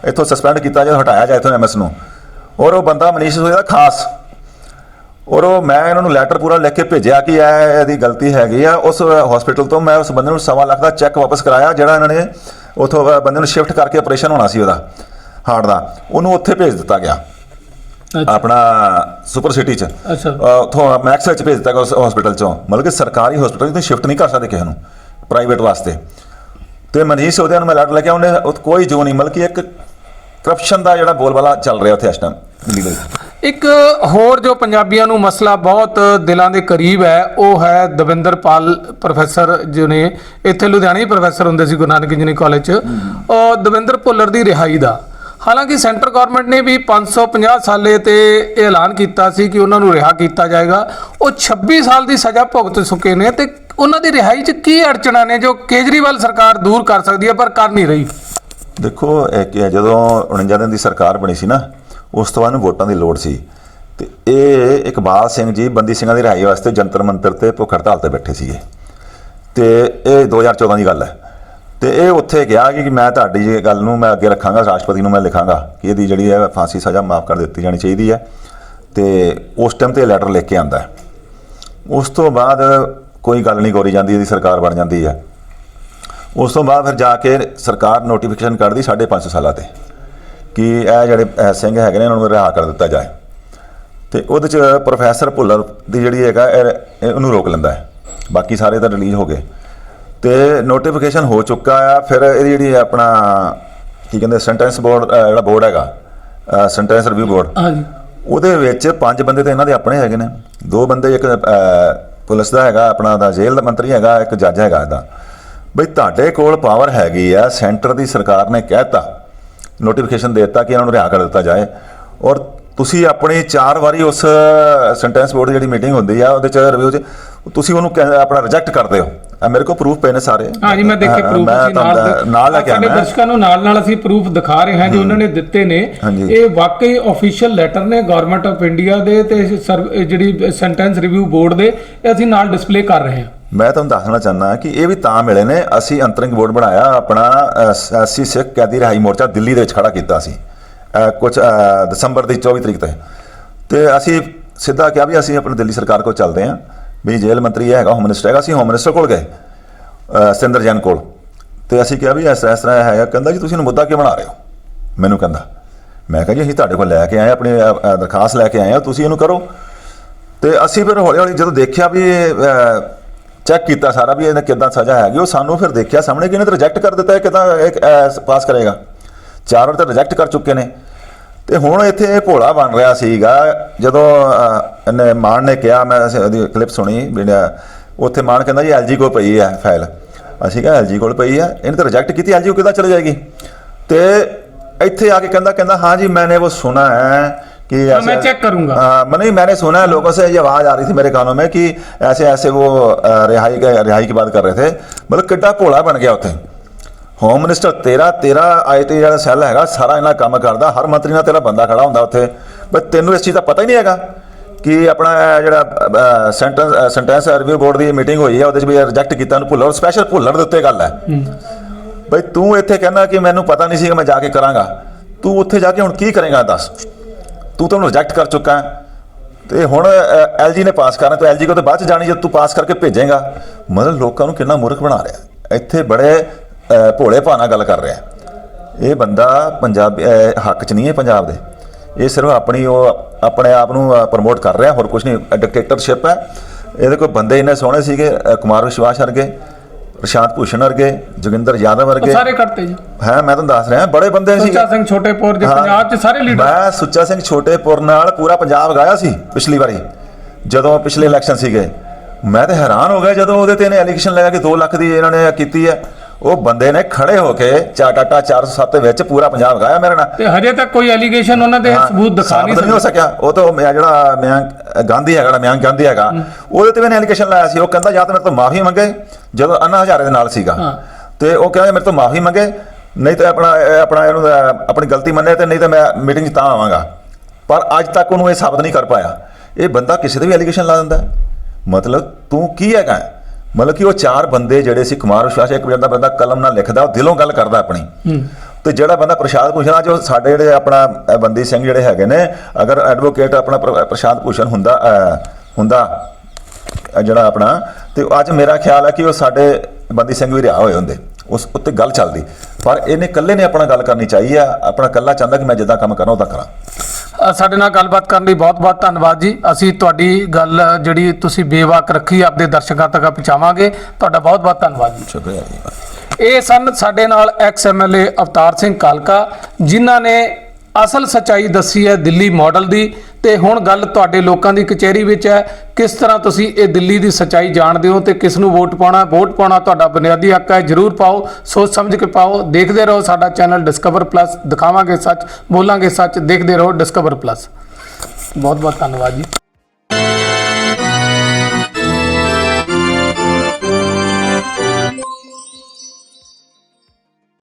ਇੱਥੋਂ ਸਸਪੈਂਡ ਕੀਤਾ ਜਾਏ ਹਟਾਇਆ ਜਾਏ ਇੱਥੋਂ ਐਮਐਸ ਨੂੰ। ਔਰ ਉਹ ਬੰਦਾ ਮਨੀਸ਼ ਸਿਸੋਦੀਆ ਦਾ ਖਾਸ। ਔਰ ਉਹ ਮੈਂ ਇਹਨਾਂ ਨੂੰ ਲੈਟਰ ਪੂਰਾ ਲਿਖ ਕੇ ਭੇਜਿਆ ਕਿ ਇਹ ਇਹਦੀ ਗਲਤੀ ਹੈਗੀ ਆ। ਉਸ ਹਸਪੀਟਲ ਤੋਂ ਮੈਂ ਉਸ ਬੰਦੇ ਨੂੰ ਸਵਾ ਲੱਖ ਦਾ ਚੈੱਕ ਵਾਪਸ ਕਰਾਇਆ ਜਿਹੜਾ ਇਹਨਾਂ ਨੇ ਉਥੋਂ ਬੰਦੇ ਨੂੰ ਸ਼ਿਫਟ ਕਰਕੇ ਆਪਰੇਸ਼ਨ ਹੋਣਾ ਸੀ ਉਹਦਾ ਹਾਰਟ ਦਾ। ਉਹਨੂੰ ਉੱਥੇ ਭੇਜ ਦਿੱਤਾ ਗਿਆ। ਆਪਣਾ ਸੁਪਰ ਸਿਟੀ ਚ। ਅੱਛਾ। ਉਥੋਂ ਮੈਕਸ ਵਿੱਚ ਭੇਜ ਦਿੱਤਾ ਗਿਆ ਉਸ ਹਸਪੀਟਲ ਚੋਂ। ਮਤਲਬ ਕਿ ਸਰਕਾਰੀ ਹਸਪੀਟਲ ਤੋਂ ਸ਼ਿਫਟ ਨਹੀਂ ਕਰ ਸਕਦੇ ਕਿਸੇ ਨੂੰ ਪ੍ਰਾਈਵੇਟ ਵਾਸਤੇ। ਤੇ ਮਨੀਸ਼ ਉਹਦੇ ਨੂੰ ਮੈਂ ਲੈਟਰ ਲੈ ਕੇ ਉਹਨੇ ਉਹ ਕੋਈ ਜੋ ਨਹੀਂ ਮਤਲਬ ਕਿ ਇੱਕ ਕਰਪਸ਼ਨ ਦਾ ਜਿਹੜਾ ਬੋਲਬਾਲਾ ਚੱਲ ਰਿਹਾ ਉੱਥੇ ਇਸ ਟਾਈਮ ਦਿੱਲੀ ਦੇ ਇੱਕ ਹੋਰ ਜੋ ਪੰਜਾਬੀਆਂ ਨੂੰ ਮਸਲਾ ਬਹੁਤ ਦਿਲਾਂ ਦੇ ਕਰੀਬ ਹੈ, ਉਹ ਹੈ ਦਵਿੰਦਰ ਪਾਲ ਪ੍ਰੋਫੈਸਰ ਜੋ ਨੇ। ਇੱਥੇ ਲੁਧਿਆਣੇ ਹੀ ਪ੍ਰੋਫੈਸਰ ਹੁੰਦੇ ਸੀ ਗੁਰੂ ਨਾਨਕ ਇੰਜੀਨੀਅਰਿੰਗ ਕਾਲਜ 'ਚ। ਉਹ ਦਵਿੰਦਰ ਭੁੱਲਰ ਦੀ ਰਿਹਾਈ ਦਾ। ਹਾਲਾਂਕਿ ਸੈਂਟਰ ਗਵਰਨਮੈਂਟ ਨੇ ਵੀ 550 ਸਾਲੇ ਤੇ ਇਹ ਐਲਾਨ ਕੀਤਾ ਸੀ ਕਿ ਉਹਨਾਂ ਨੂੰ ਰਿਹਾ ਕੀਤਾ ਜਾਏਗਾ। ਉਹ 26 ਸਾਲ ਦੀ ਸਜ਼ਾ ਭੁਗਤ ਚੁੱਕੇ ਨੇ ਤੇ ਉਹਨਾਂ ਦੀ ਰਿਹਾਈ 'ਚ ਕੀ ਅੜਚਣਾਂ ਨੇ ਜੋ ਕੇਜਰੀਵਾਲ ਸਰਕਾਰ ਦੂਰ ਕਰ ਸਕਦੀ ਹੈ, ਪਰ ਕਰ ਨਹੀਂ ਰਹੀ। ਦੇਖੋ ਇਹ ਕੀ ਹੈ, ਜਦੋਂ 49 ਦਿਨ ਦੀ ਸਰਕਾਰ ਬਣੀ ਸੀ ਨਾ ਉਸ ਤੋਂ ਬਾਅਦ ਨੂੰ ਵੋਟਾਂ ਦੀ ਲੋੜ ਸੀ। ਤੇ ਇਹ ਇਕਬਾਲ ਸਿੰਘ ਜੀ ਬੰਦੀ ਸਿੰਘਾਂ ਦੀ ਰਿਹਾਈ ਵਾਸਤੇ ਜੰਤਰ ਮੰਤਰ ਤੇ ਭੁੱਖ ਹੜਤਾਲ ਤੇ ਬੈਠੇ ਸੀਗੇ। ਤੇ ਇਹ 2014 ਦੀ ਗੱਲ ਹੈ। ਤੇ ਇਹ ਉੱਥੇ ਗਿਆ ਕਿ ਮੈਂ ਤੁਹਾਡੀ ਇਹ ਗੱਲ ਨੂੰ ਮੈਂ ਅੱਗੇ ਰੱਖਾਂਗਾ ਰਾਸ਼ਟਰਪਤੀ ਨੂੰ ਮੈਂ ਲਿਖਾਂਗਾ ਕਿ ਇਹਦੀ ਜਿਹੜੀ ਹੈ ਫਾਂਸੀ ਸਜ਼ਾ ਮਾਫ ਕਰ ਦਿੱਤੀ ਜਾਣੀ ਚਾਹੀਦੀ ਹੈ। ਤੇ ਉਸ ਟਾਈਮ ਤੇ ਲੈਟਰ ਲਿਖ ਕੇ ਆਂਦਾ ਉਸ ਤੋਂ ਬਾਅਦ ਕੋਈ ਗੱਲ ਨਹੀਂ ਕੋਰੀ ਜਾਂਦੀ ਇਹਦੀ ਸਰਕਾਰ ਬਣ ਜਾਂਦੀ ਹੈ। ਉਸ ਤੋਂ ਬਾਅਦ ਫਿਰ ਜਾ ਕੇ ਸਰਕਾਰ ਨੋਟੀਫਿਕੇਸ਼ਨ ਕੱਢਦੀ 5.5 ਸਾਲਾਂ ਤੇ ਕਿ ਇਹ ਜਿਹੜੇ ਸਿੰਘ ਹੈਗੇ ਨੇ ਇਹਨਾਂ ਨੂੰ ਰਿਹਾ ਕਰ ਦਿੱਤਾ ਜਾਏ। ਤੇ ਉਹਦੇ ਚ ਪ੍ਰੋਫੈਸਰ ਭੁੱਲਰ ਦੀ ਜਿਹੜੀ ਹੈਗਾ ਇਹ ਇਹ ਉਹਨੂੰ ਰੋਕ ਲੈਂਦਾ ਹੈ। ਬਾਕੀ ਸਾਰੇ ਤਾਂ ਰਿਲੀਜ਼ ਹੋ ਗਏ। ਤੇ ਨੋਟੀਫਿਕੇਸ਼ਨ ਹੋ ਚੁੱਕਾ ਆ ਫਿਰ ਇਹਦੀ ਜਿਹੜੀ ਆਪਣਾ ਕੀ ਕਹਿੰਦੇ ਸੈਂਟੈਂਸ ਬੋਰਡ ਜਿਹੜਾ ਬੋਰਡ ਹੈਗਾ ਸੈਂਟੈਂਸ ਰਿਵਿਊ ਬੋਰਡ ਹਾਂਜੀ। ਉਹਦੇ ਵਿੱਚ ਪੰਜ ਬੰਦੇ ਤੇ ਇਹਨਾਂ ਦੇ ਆਪਣੇ ਹੈਗੇ ਨੇ। ਦੋ ਬੰਦੇ ਇੱਕ ਪੁਲਿਸ ਦਾ ਹੈਗਾ ਆਪਣਾ ਦਾ ਜੇਲ੍ਹ ਦਾ ਮੰਤਰੀ ਹੈਗਾ ਇੱਕ ਜੱਜ ਹੈਗਾ ਇਹਦਾ। ਬਈ ਤੁਹਾਡੇ ਕੋਲ ਪਾਵਰ ਹੈਗੀ ਆ ਸੈਂਟਰ ਦੀ ਸਰਕਾਰ ਨੇ ਕਹਿਤਾ ਨੋਟੀਫਿਕੇਸ਼ਨ ਦਿੱਤਾ ਕਿ ਇਹਨਾਂ ਨੂੰ ਰਿਹਾ ਕਰ ਦਿੱਤਾ ਜਾਏ। ਔਰ ਤੁਸੀਂ ਆਪਣੀ ਚਾਰ ਵਾਰੀ ਉਸ ਸੈਂਟੈਂਸ ਬੋਰਡ ਦੀ ਜਿਹੜੀ ਮੀਟਿੰਗ ਹੁੰਦੀ ਆ ਉਹਦੇ ਚ ਰਿਵਿਊ ਚ ਤੁਸੀਂ ਉਹਨੂੰ ਆਪਣਾ ਰਿਜੈਕਟ ਕਰਦੇ ਹੋ। ਆ ਮੇਰੇ ਕੋਲ ਪ੍ਰੂਫ ਪਏ ਨੇ ਸਾਰੇ। ਹਾਂਜੀ ਮੈਂ ਦੇਖੇ ਹਾਂ, ਪ੍ਰੂਫ ਅਸੀਂ ਨਾਲ ਨਾਲ ਲੈ ਕੇ ਸਾਡੇ ਆਣਾ ਦਰਸ਼ਕਾਂ ਨੂੰ ਨਾਲ ਨਾਲ ਅਸੀਂ ਪ੍ਰੂਫ ਦਿਖਾ ਰਹੇ ਹਾਂ ਜੋ ਉਹਨਾਂ ਨੇ ਦਿੱਤੇ ਨੇ। ਇਹ ਵਾਕਈ ਅਫੀਸ਼ੀਅਲ ਲੈਟਰ ਨੇ ਗਵਰਨਮੈਂਟ ਆਫ ਇੰਡੀਆ ਦੇ ਤੇ ਜਿਹੜੀ ਸੈਂਟੈਂਸ ਰਿਵਿਊ ਬੋਰਡ ਦੇ ਇਹ ਅਸੀਂ ਨਾਲ ਡਿਸਪਲੇ ਕਰ ਰਹੇ ਹਾਂ। ਮੈਂ ਤੁਹਾਨੂੰ ਦੱਸਣਾ ਚਾਹੁੰਦਾ ਕਿ ਇਹ ਵੀ ਤਾਂ ਮਿਲੇ ਨੇ ਅਸੀਂ ਅੰਤਰਿੰਗ ਬੋਰਡ ਬਣਾਇਆ ਆਪਣਾ ਅਸੀਂ ਸਿੱਖ ਕੈਦੀ ਰਿਹਾਈ ਮੋਰਚਾ ਦਿੱਲੀ ਦੇ ਵਿੱਚ ਖੜਾ ਕੀਤਾ ਸੀ ਕੁਝ ਦਸੰਬਰ ਦੀ 24 ਤਰੀਕ ਤੇ। ਤੇ ਅਸੀਂ ਸਿੱਧਾ ਕਿਹਾ ਵੀ ਅਸੀਂ ਆਪਣੀ ਦਿੱਲੀ ਸਰਕਾਰ ਕੋਲ ਚੱਲਦੇ ਹਾਂ ਵੀ ਜੇਲ੍ਹ ਮੰਤਰੀ ਇਹ ਹੈਗਾ ਹੋਮ ਮਿਨਿਸਟਰ ਹੈਗਾ ਅਸੀਂ ਹੋਮ ਮਿਨਿਸਟਰ ਕੋਲ ਗਏ ਅ, ਸਤਿੰਦਰ ਜੈਨ ਕੋਲ। ਤੇ ਅਸੀਂ ਕਿਹਾ ਵੀ ਇਸ ਇਸ ਤਰ੍ਹਾਂ ਇਹ ਹੈਗਾ ਕਹਿੰਦਾ ਜੀ ਤੁਸੀਂ ਇਹਨੂੰ ਮੁੱਦਾ ਕਿਉਂ ਬਣਾ ਰਹੇ ਹੋ? ਮੈਨੂੰ ਕਹਿੰਦਾ ਮੈਂ ਕਿਹਾ ਜੀ ਅਸੀਂ ਤੁਹਾਡੇ ਕੋਲ ਲੈ ਕੇ ਆਏ ਹਾਂ, ਆਪਣੀ ਦਰਖਾਸਤ ਲੈ ਕੇ ਆਏ ਹਾਂ ਤੁਸੀਂ ਇਹਨੂੰ ਕਰੋ। ਤੇ ਅਸੀਂ ਫਿਰ ਹੌਲੀ ਹੌਲੀ ਜਦੋਂ ਦੇਖਿਆ ਵੀ ਚੈੱਕ ਕੀਤਾ ਸਾਰਾ ਵੀ ਇਹਨੇ ਕਿਦਾਂ ਸਜ਼ਾ ਹੈਗੀ, ਉਹ ਸਾਨੂੰ ਫਿਰ ਦੇਖਿਆ ਸਾਹਮਣੇ ਕਿ ਇਹਨੇ ਤਾਂ ਰਿਜੈਕਟ ਕਰ ਦਿੱਤਾ ਹੈ ਕਿਦਾਂ ਪਾਸ ਕਰੇਗਾ। ਚਾਰ ਵਾਰ ਤਾਂ ਰਿਜੈਕਟ ਕਰ ਚੁੱਕੇ ਨੇ। ਤੇ ਹੁਣ ਇੱਥੇ ਭੋਲਾ ਬਣ ਰਿਹਾ ਸੀਗਾ, ਜਦੋਂ ਇਹਨੇ ਮਾਨ ਨੇ ਕਿਹਾ, ਮੈਂ ਉਹਦੀ ਕਲਿੱਪ ਸੁਣੀ ਉੱਥੇ ਮਾਨ ਕਹਿੰਦਾ ਜੀ ਐਲਜੀ ਕੋਲ ਪਈ ਹੈ ਫਾਈਲ ਅਸੀਂ ਕਿਹਾ ਐਲਜੀ ਕੋਲ ਪਈ ਹੈ, ਇਹਨੇ ਤਾਂ ਰਿਜੈਕਟ ਕੀਤੀ ਐਲਜੀ ਕਿਦਾਂ ਚਲੇ ਜਾਏਗੀ? ਤੇ ਇੱਥੇ ਆ ਕੇ ਕਹਿੰਦਾ ਕਹਿੰਦਾ, ਹਾਂ ਜੀ, ਮੈਨੇ ਉਹ ਸੁਣਾ ਹੈ कि हाँ, ऐसे- मैं चेक करूंगा। हाँ, मैं- नहीं मैंने सुना है लोगों से ये आवाज आ रही थी मेरे कानों में कि ऐसे ऐसे वो अ, रिहाई के रिहाई की बात कर रहे थे मतलब किड्डा भोला बन गया ਉੱਥੇ ਹੋਮ ਮਿਨਿਸਟਰ ਤੇਰਾ ਤੇਰਾ ਆਈਟੀ ਜਿਹੜਾ ਸੈੱਲ ਹੈਗਾ ਸਾਰਾ ਇਹਨਾਂ ਕੰਮ ਕਰਦਾ ਹਰ ਮੰਤਰੀ ਨਾਲ ਤੇਰਾ ਬੰਦਾ ਖੜਾ ਹੁੰਦਾ ਉੱਥੇ ਬਈ ਤੈਨੂੰ ਇਸ ਚੀਜ਼ ਦਾ ਪਤਾ ਹੀ ਨਹੀਂ ਹੈਗਾ ਕਿ ਆਪਣਾ ਇਹ ਜਿਹੜਾ ਸੈਂਟੈਂਸ ਸੈਂਟੈਂਸ ਰਿਵਿਊ ਬੋਰਡ ਦੀ ਮੀਟਿੰਗ ਹੋਈ ਹੈ ਉਹਦੇ ਚ ਵੀ ਰਿਜੈਕਟ ਕੀਤਾ ਉਹਨੂੰ ਭੁੱਲਰ ਸਪੈਸ਼ਲ ਭੁੱਲਰ ਦੇ ਉੱਤੇ ਗੱਲ ਹੈ ਬਈ ਤੂੰ ਇੱਥੇ ਕਹਿੰਦਾ ਕਿ ਮੈਨੂੰ ਪਤਾ ਨਹੀਂ ਸੀ ਕਿ ਮੈਂ ਜਾ ਕੇ ਕਰਾਂਗਾ ਤੂੰ ਉੱਥੇ ਜਾ ਕੇ ਹੁਣ ਕੀ ਕਰੇਗਾ ਦੱਸ ਤੂੰ ਤਾਂ ਉਹਨੂੰ ਰਿਜੈਕਟ ਕਰ ਚੁੱਕਾ ਹੈ। ਤੇ ਹੁਣ ਐਲਜੀ ਨੇ ਪਾਸ ਕਰਨਾ ਤੇ ਐਲਜੀ ਕੋ ਤਾਂ ਬਾਅਦ ਚ ਜਾਣੀ ਜਦ ਤੂੰ ਪਾਸ ਕਰਕੇ ਭੇਜੇਗਾ। ਮਤਲਬ ਲੋਕਾਂ ਨੂੰ ਕਿੰਨਾ ਮੂਰਖ ਬਣਾ ਰਿਹਾ ਇੱਥੇ ਬੜੇ ਅਹ, ਭੋਲੇ ਭਾਣਾ ਗੱਲ ਕਰ ਰਿਹਾ ਇਹ ਬੰਦਾ ਪੰਜਾਬ ਹੱਕ ਚ ਨਹੀਂ ਹੈ ਪੰਜਾਬ ਦੇ। ਇਹ ਸਿਰਫ ਆਪਣੀ ਉਹ ਆਪਣੇ ਆਪ ਨੂੰ ਪ੍ਰਮੋਟ ਕਰ ਰਿਹਾ ਹੋਰ ਕੁਝ ਨਹੀਂ। ਡਿਕਟੇਟਰਸ਼ਿਪ ਹੈ। ਇਹਦੇ ਕੋਲ ਬੰਦੇ ਇੰਨੇ ਸੋਹਣੇ ਸੀਗੇ ਕੁਮਾਰ ਵਿਸ਼ਵਾਸ ਵਰਗੇ। ਪ੍ਰਸ਼ਾਂਤ ਭੂਸ਼ਣ ਵਰਗੇ ਜੋਗਿੰਦਰ ਯਾਦਵ ਵਰਗੇ। ਸਾਰੇ ਕੱਟਤੇ ਜੀ। ਹੈ ਮੈਂ ਤੁਹਾਨੂੰ ਦੱਸ ਰਿਹਾ ਬੜੇ ਬੰਦੇ ਸੀ। ਸੁੱਚਾ ਸਿੰਘ ਛੋਟੇਪੁਰ ਦੇ। ਪੰਜਾਬ 'ਚ ਸਾਰੇ ਲੀਡਰ ਮੈਂ ਸੁੱਚਾ ਸਿੰਘ ਛੋਟੇਪੁਰ ਨਾਲ ਪੂਰਾ ਪੰਜਾਬ ਗਾਇਆ ਸੀ ਪਿਛਲੀ ਵਾਰੀ ਜਦੋਂ ਪਿਛਲੇ ਇਲੈਕਸ਼ਨ ਸੀਗੇ। ਮੈਂ ਤੇ ਹੈਰਾਨ ਹੋ ਗਿਆ ਜਦੋਂ ਉਹਦੇ ਤੇ ਇਹਨੇ ਐਲੀਗੇਸ਼ਨ ਲਗਾ ਕਿ 2 ਲੱਖ ਦੀ ਇਹਨਾਂ ਨੇ ਕੀਤੀ ਹੈ। ਉਹ ਬੰਦੇ ਨੇ ਖੜੇ ਹੋ ਕੇ ਚਾਟਾਟਾ 407 ਦੇ ਵਿੱਚ ਪੂਰਾ ਪੰਜਾਬ ਗਾਇਆ ਮੇਰੇ ਨਾਲ। ਤੇ ਹਜੇ ਤੱਕ ਕੋਈ ਐਲੀਗੇਸ਼ਨ ਉਹਨਾਂ ਦੇ ਸਬੂਤ ਦਿਖਾ ਨਹੀਂ ਨਹੀਂ ਹੋ ਸਕਿਆ। ਉਹ ਤਾਂ ਮੈਂ ਜਿਹੜਾ ਮੈਂ ਗਾਂਧੀ ਹੈਗਾ ਮੈਂ ਗਾਂਧੀ ਹੈਗਾ ਉਹਦੇ ਤੇ ਮੈंने ਐਲੀਗੇਸ਼ਨ ਲਾਇਆ ਸੀ। ਉਹ ਕਹਿੰਦਾ ਜਾਂ ਤਾਂ ਮੇਰੇ ਤੋਂ ਮਾਫੀ ਮੰਗੇ ਜਦੋਂ ਅੰਨਾ ਹਜ਼ਾਰੇ ਦੇ ਨਾਲ ਸੀਗਾ। ਤੇ ਉਹ ਕਹਿੰਦਾ ਮੇਰੇ ਤੋਂ ਮਾਫੀ ਮੰਗੇ ਨਹੀਂ ਤਾਂ ਆਪਣਾ ਆਪਣਾ ਇਹਨੂੰ ਆਪਣੀ ਗਲਤੀ ਮੰਨੇ ਤੇ ਨਹੀਂ ਤਾਂ ਮੈਂ ਮੀਟਿੰਗ 'ਚ ਤਾਂ ਆਵਾਂਗਾ। ਪਰ ਅੱਜ ਤੱਕ ਉਹਨੂੰ ਇਹ ਸਾਬਤ ਨਹੀਂ ਕਰ ਪਾਇਆ। ਇਹ ਬੰਦਾ ਕਿਸੇ ਤੇ ਵੀ ਐਲੀਗੇਸ਼ਨ ਲਾ ਦਿੰਦਾ। ਮਤਲਬ ਤੂੰ ਕੀ ਹੈਗਾ? ਮਤਲਬ ਕਿ ਉਹ ਚਾਰ ਬੰਦੇ ਜਿਹੜੇ ਸੀ ਕੁਮਾਰ ਵਿਸ਼ਵਾਸ ਇੱਕ ਬੰਦਾ ਬੰਦਾ ਕਲਮ ਨਾਲ ਲਿਖਦਾ ਉਹ ਦਿਲੋਂ ਗੱਲ ਕਰਦਾ ਆਪਣੀ। ਤੇ ਜਿਹੜਾ ਬੰਦਾ ਪ੍ਰਸ਼ਾਦ ਭੂਸ਼ਣ ਜੋ ਸਾਡੇ ਜਿਹੜੇ ਆਪਣਾ ਬੰਦੀ ਸਿੰਘ ਜਿਹੜੇ ਹੈਗੇ ਨੇ ਅਗਰ ਐਡਵੋਕੇਟ ਆਪਣਾ ਪ੍ਰ- ਪ੍ਰਸ਼ਾਦ ਭੂਸ਼ਣ ਹੁੰਦਾ ਹੁੰਦਾ ਜਿਹੜਾ ਆਪਣਾ ਤੇ ਅੱਜ ਮੇਰਾ ਖਿਆਲ ਹੈ ਕਿ ਉਹ ਸਾਡੇ ਬੰਦੀ ਸਿੰਘ ਵੀ ਰਿਹਾ ਹੋਏ ਹੁੰਦੇ ਉਸ ਉੱਤੇ ਗੱਲ ਚੱਲਦੀ। ਪਰ ਇਹਨੇ ਇਕੱਲੇ ਨੇ ਆਪਣਾ ਗੱਲ ਕਰਨੀ ਚਾਹੀਏ ਆਪਣਾ ਇਕੱਲਾ ਚਾਹੁੰਦਾ ਕਿ ਮੈਂ ਜਿੱਦਾਂ ਕੰਮ ਕਰਨਾ ਉਦਾਂ ਕਰਾਂ। ਸਾਡੇ ਨਾਲ ਗੱਲਬਾਤ ਕਰਨ ਲਈ ਬਹੁਤ-ਬਹੁਤ ਧੰਨਵਾਦ ਜੀ। ਅਸੀਂ ਤੁਹਾਡੀ ਗੱਲ ਜਿਹੜੀ ਤੁਸੀਂ ਬੇਵਾਕ ਰੱਖੀ ਆਪਦੇ ਦਰਸ਼ਕਾਂ ਤੱਕ ਪਹੁੰਚਾਵਾਂਗੇ। ਤੁਹਾਡਾ ਬਹੁਤ-ਬਹੁਤ ਧੰਨਵਾਦ ਜੀ। ਸ਼ੁਕਰੀਆ ਜੀ। ਇਹ ਸਨ ਸਾਡੇ ਨਾਲ ਐਕਸ ਐਮਐਲਏ ਅਵਤਾਰ ਸਿੰਘ ਕਾਲਕਾ ਜਿਨ੍ਹਾਂ ਨੇ ਅਸਲ ਸਚਾਈ ਦੱਸੀ ਹੈ ਦਿੱਲੀ ਮਾਡਲ ਦੀ ਤੇ ਹੁਣ ਗੱਲ ਤੁਹਾਡੇ ਲੋਕਾਂ ਦੀ ਕਚਹਿਰੀ ਵਿੱਚ ਹੈ। ਕਿਸ ਤਰ੍ਹਾਂ ਤੁਸੀਂ ਇਹ ਦਿੱਲੀ ਦੀ ਸਚਾਈ ਜਾਣਦੇ ਹੋ ਤੇ ਕਿਸ ਨੂੰ ਵੋਟ ਪਾਉਣਾ ਵੋਟ ਪਾਉਣਾ ਤੁਹਾਡਾ ਬੁਨਿਆਦੀ ਹੱਕ ਹੈ, ਜਰੂਰ ਪਾਓ, ਸੋਚ ਸਮਝ ਕੇ ਪਾਓ, ਦੇਖਦੇ ਰਹੋ ਸਾਡਾ ਚੈਨਲ ਡਿਸਕਵਰ ਪਲੱਸ ਦਿਖਾਵਾਂਗੇ ਸੱਚ, ਬੋਲਾਂਗੇ ਸੱਚ, ਦੇਖਦੇ ਰਹੋ ਡਿਸਕਵਰ ਪਲੱਸ ਬਹੁਤ ਬਹੁਤ ਧੰਨਵਾਦ ਜੀ।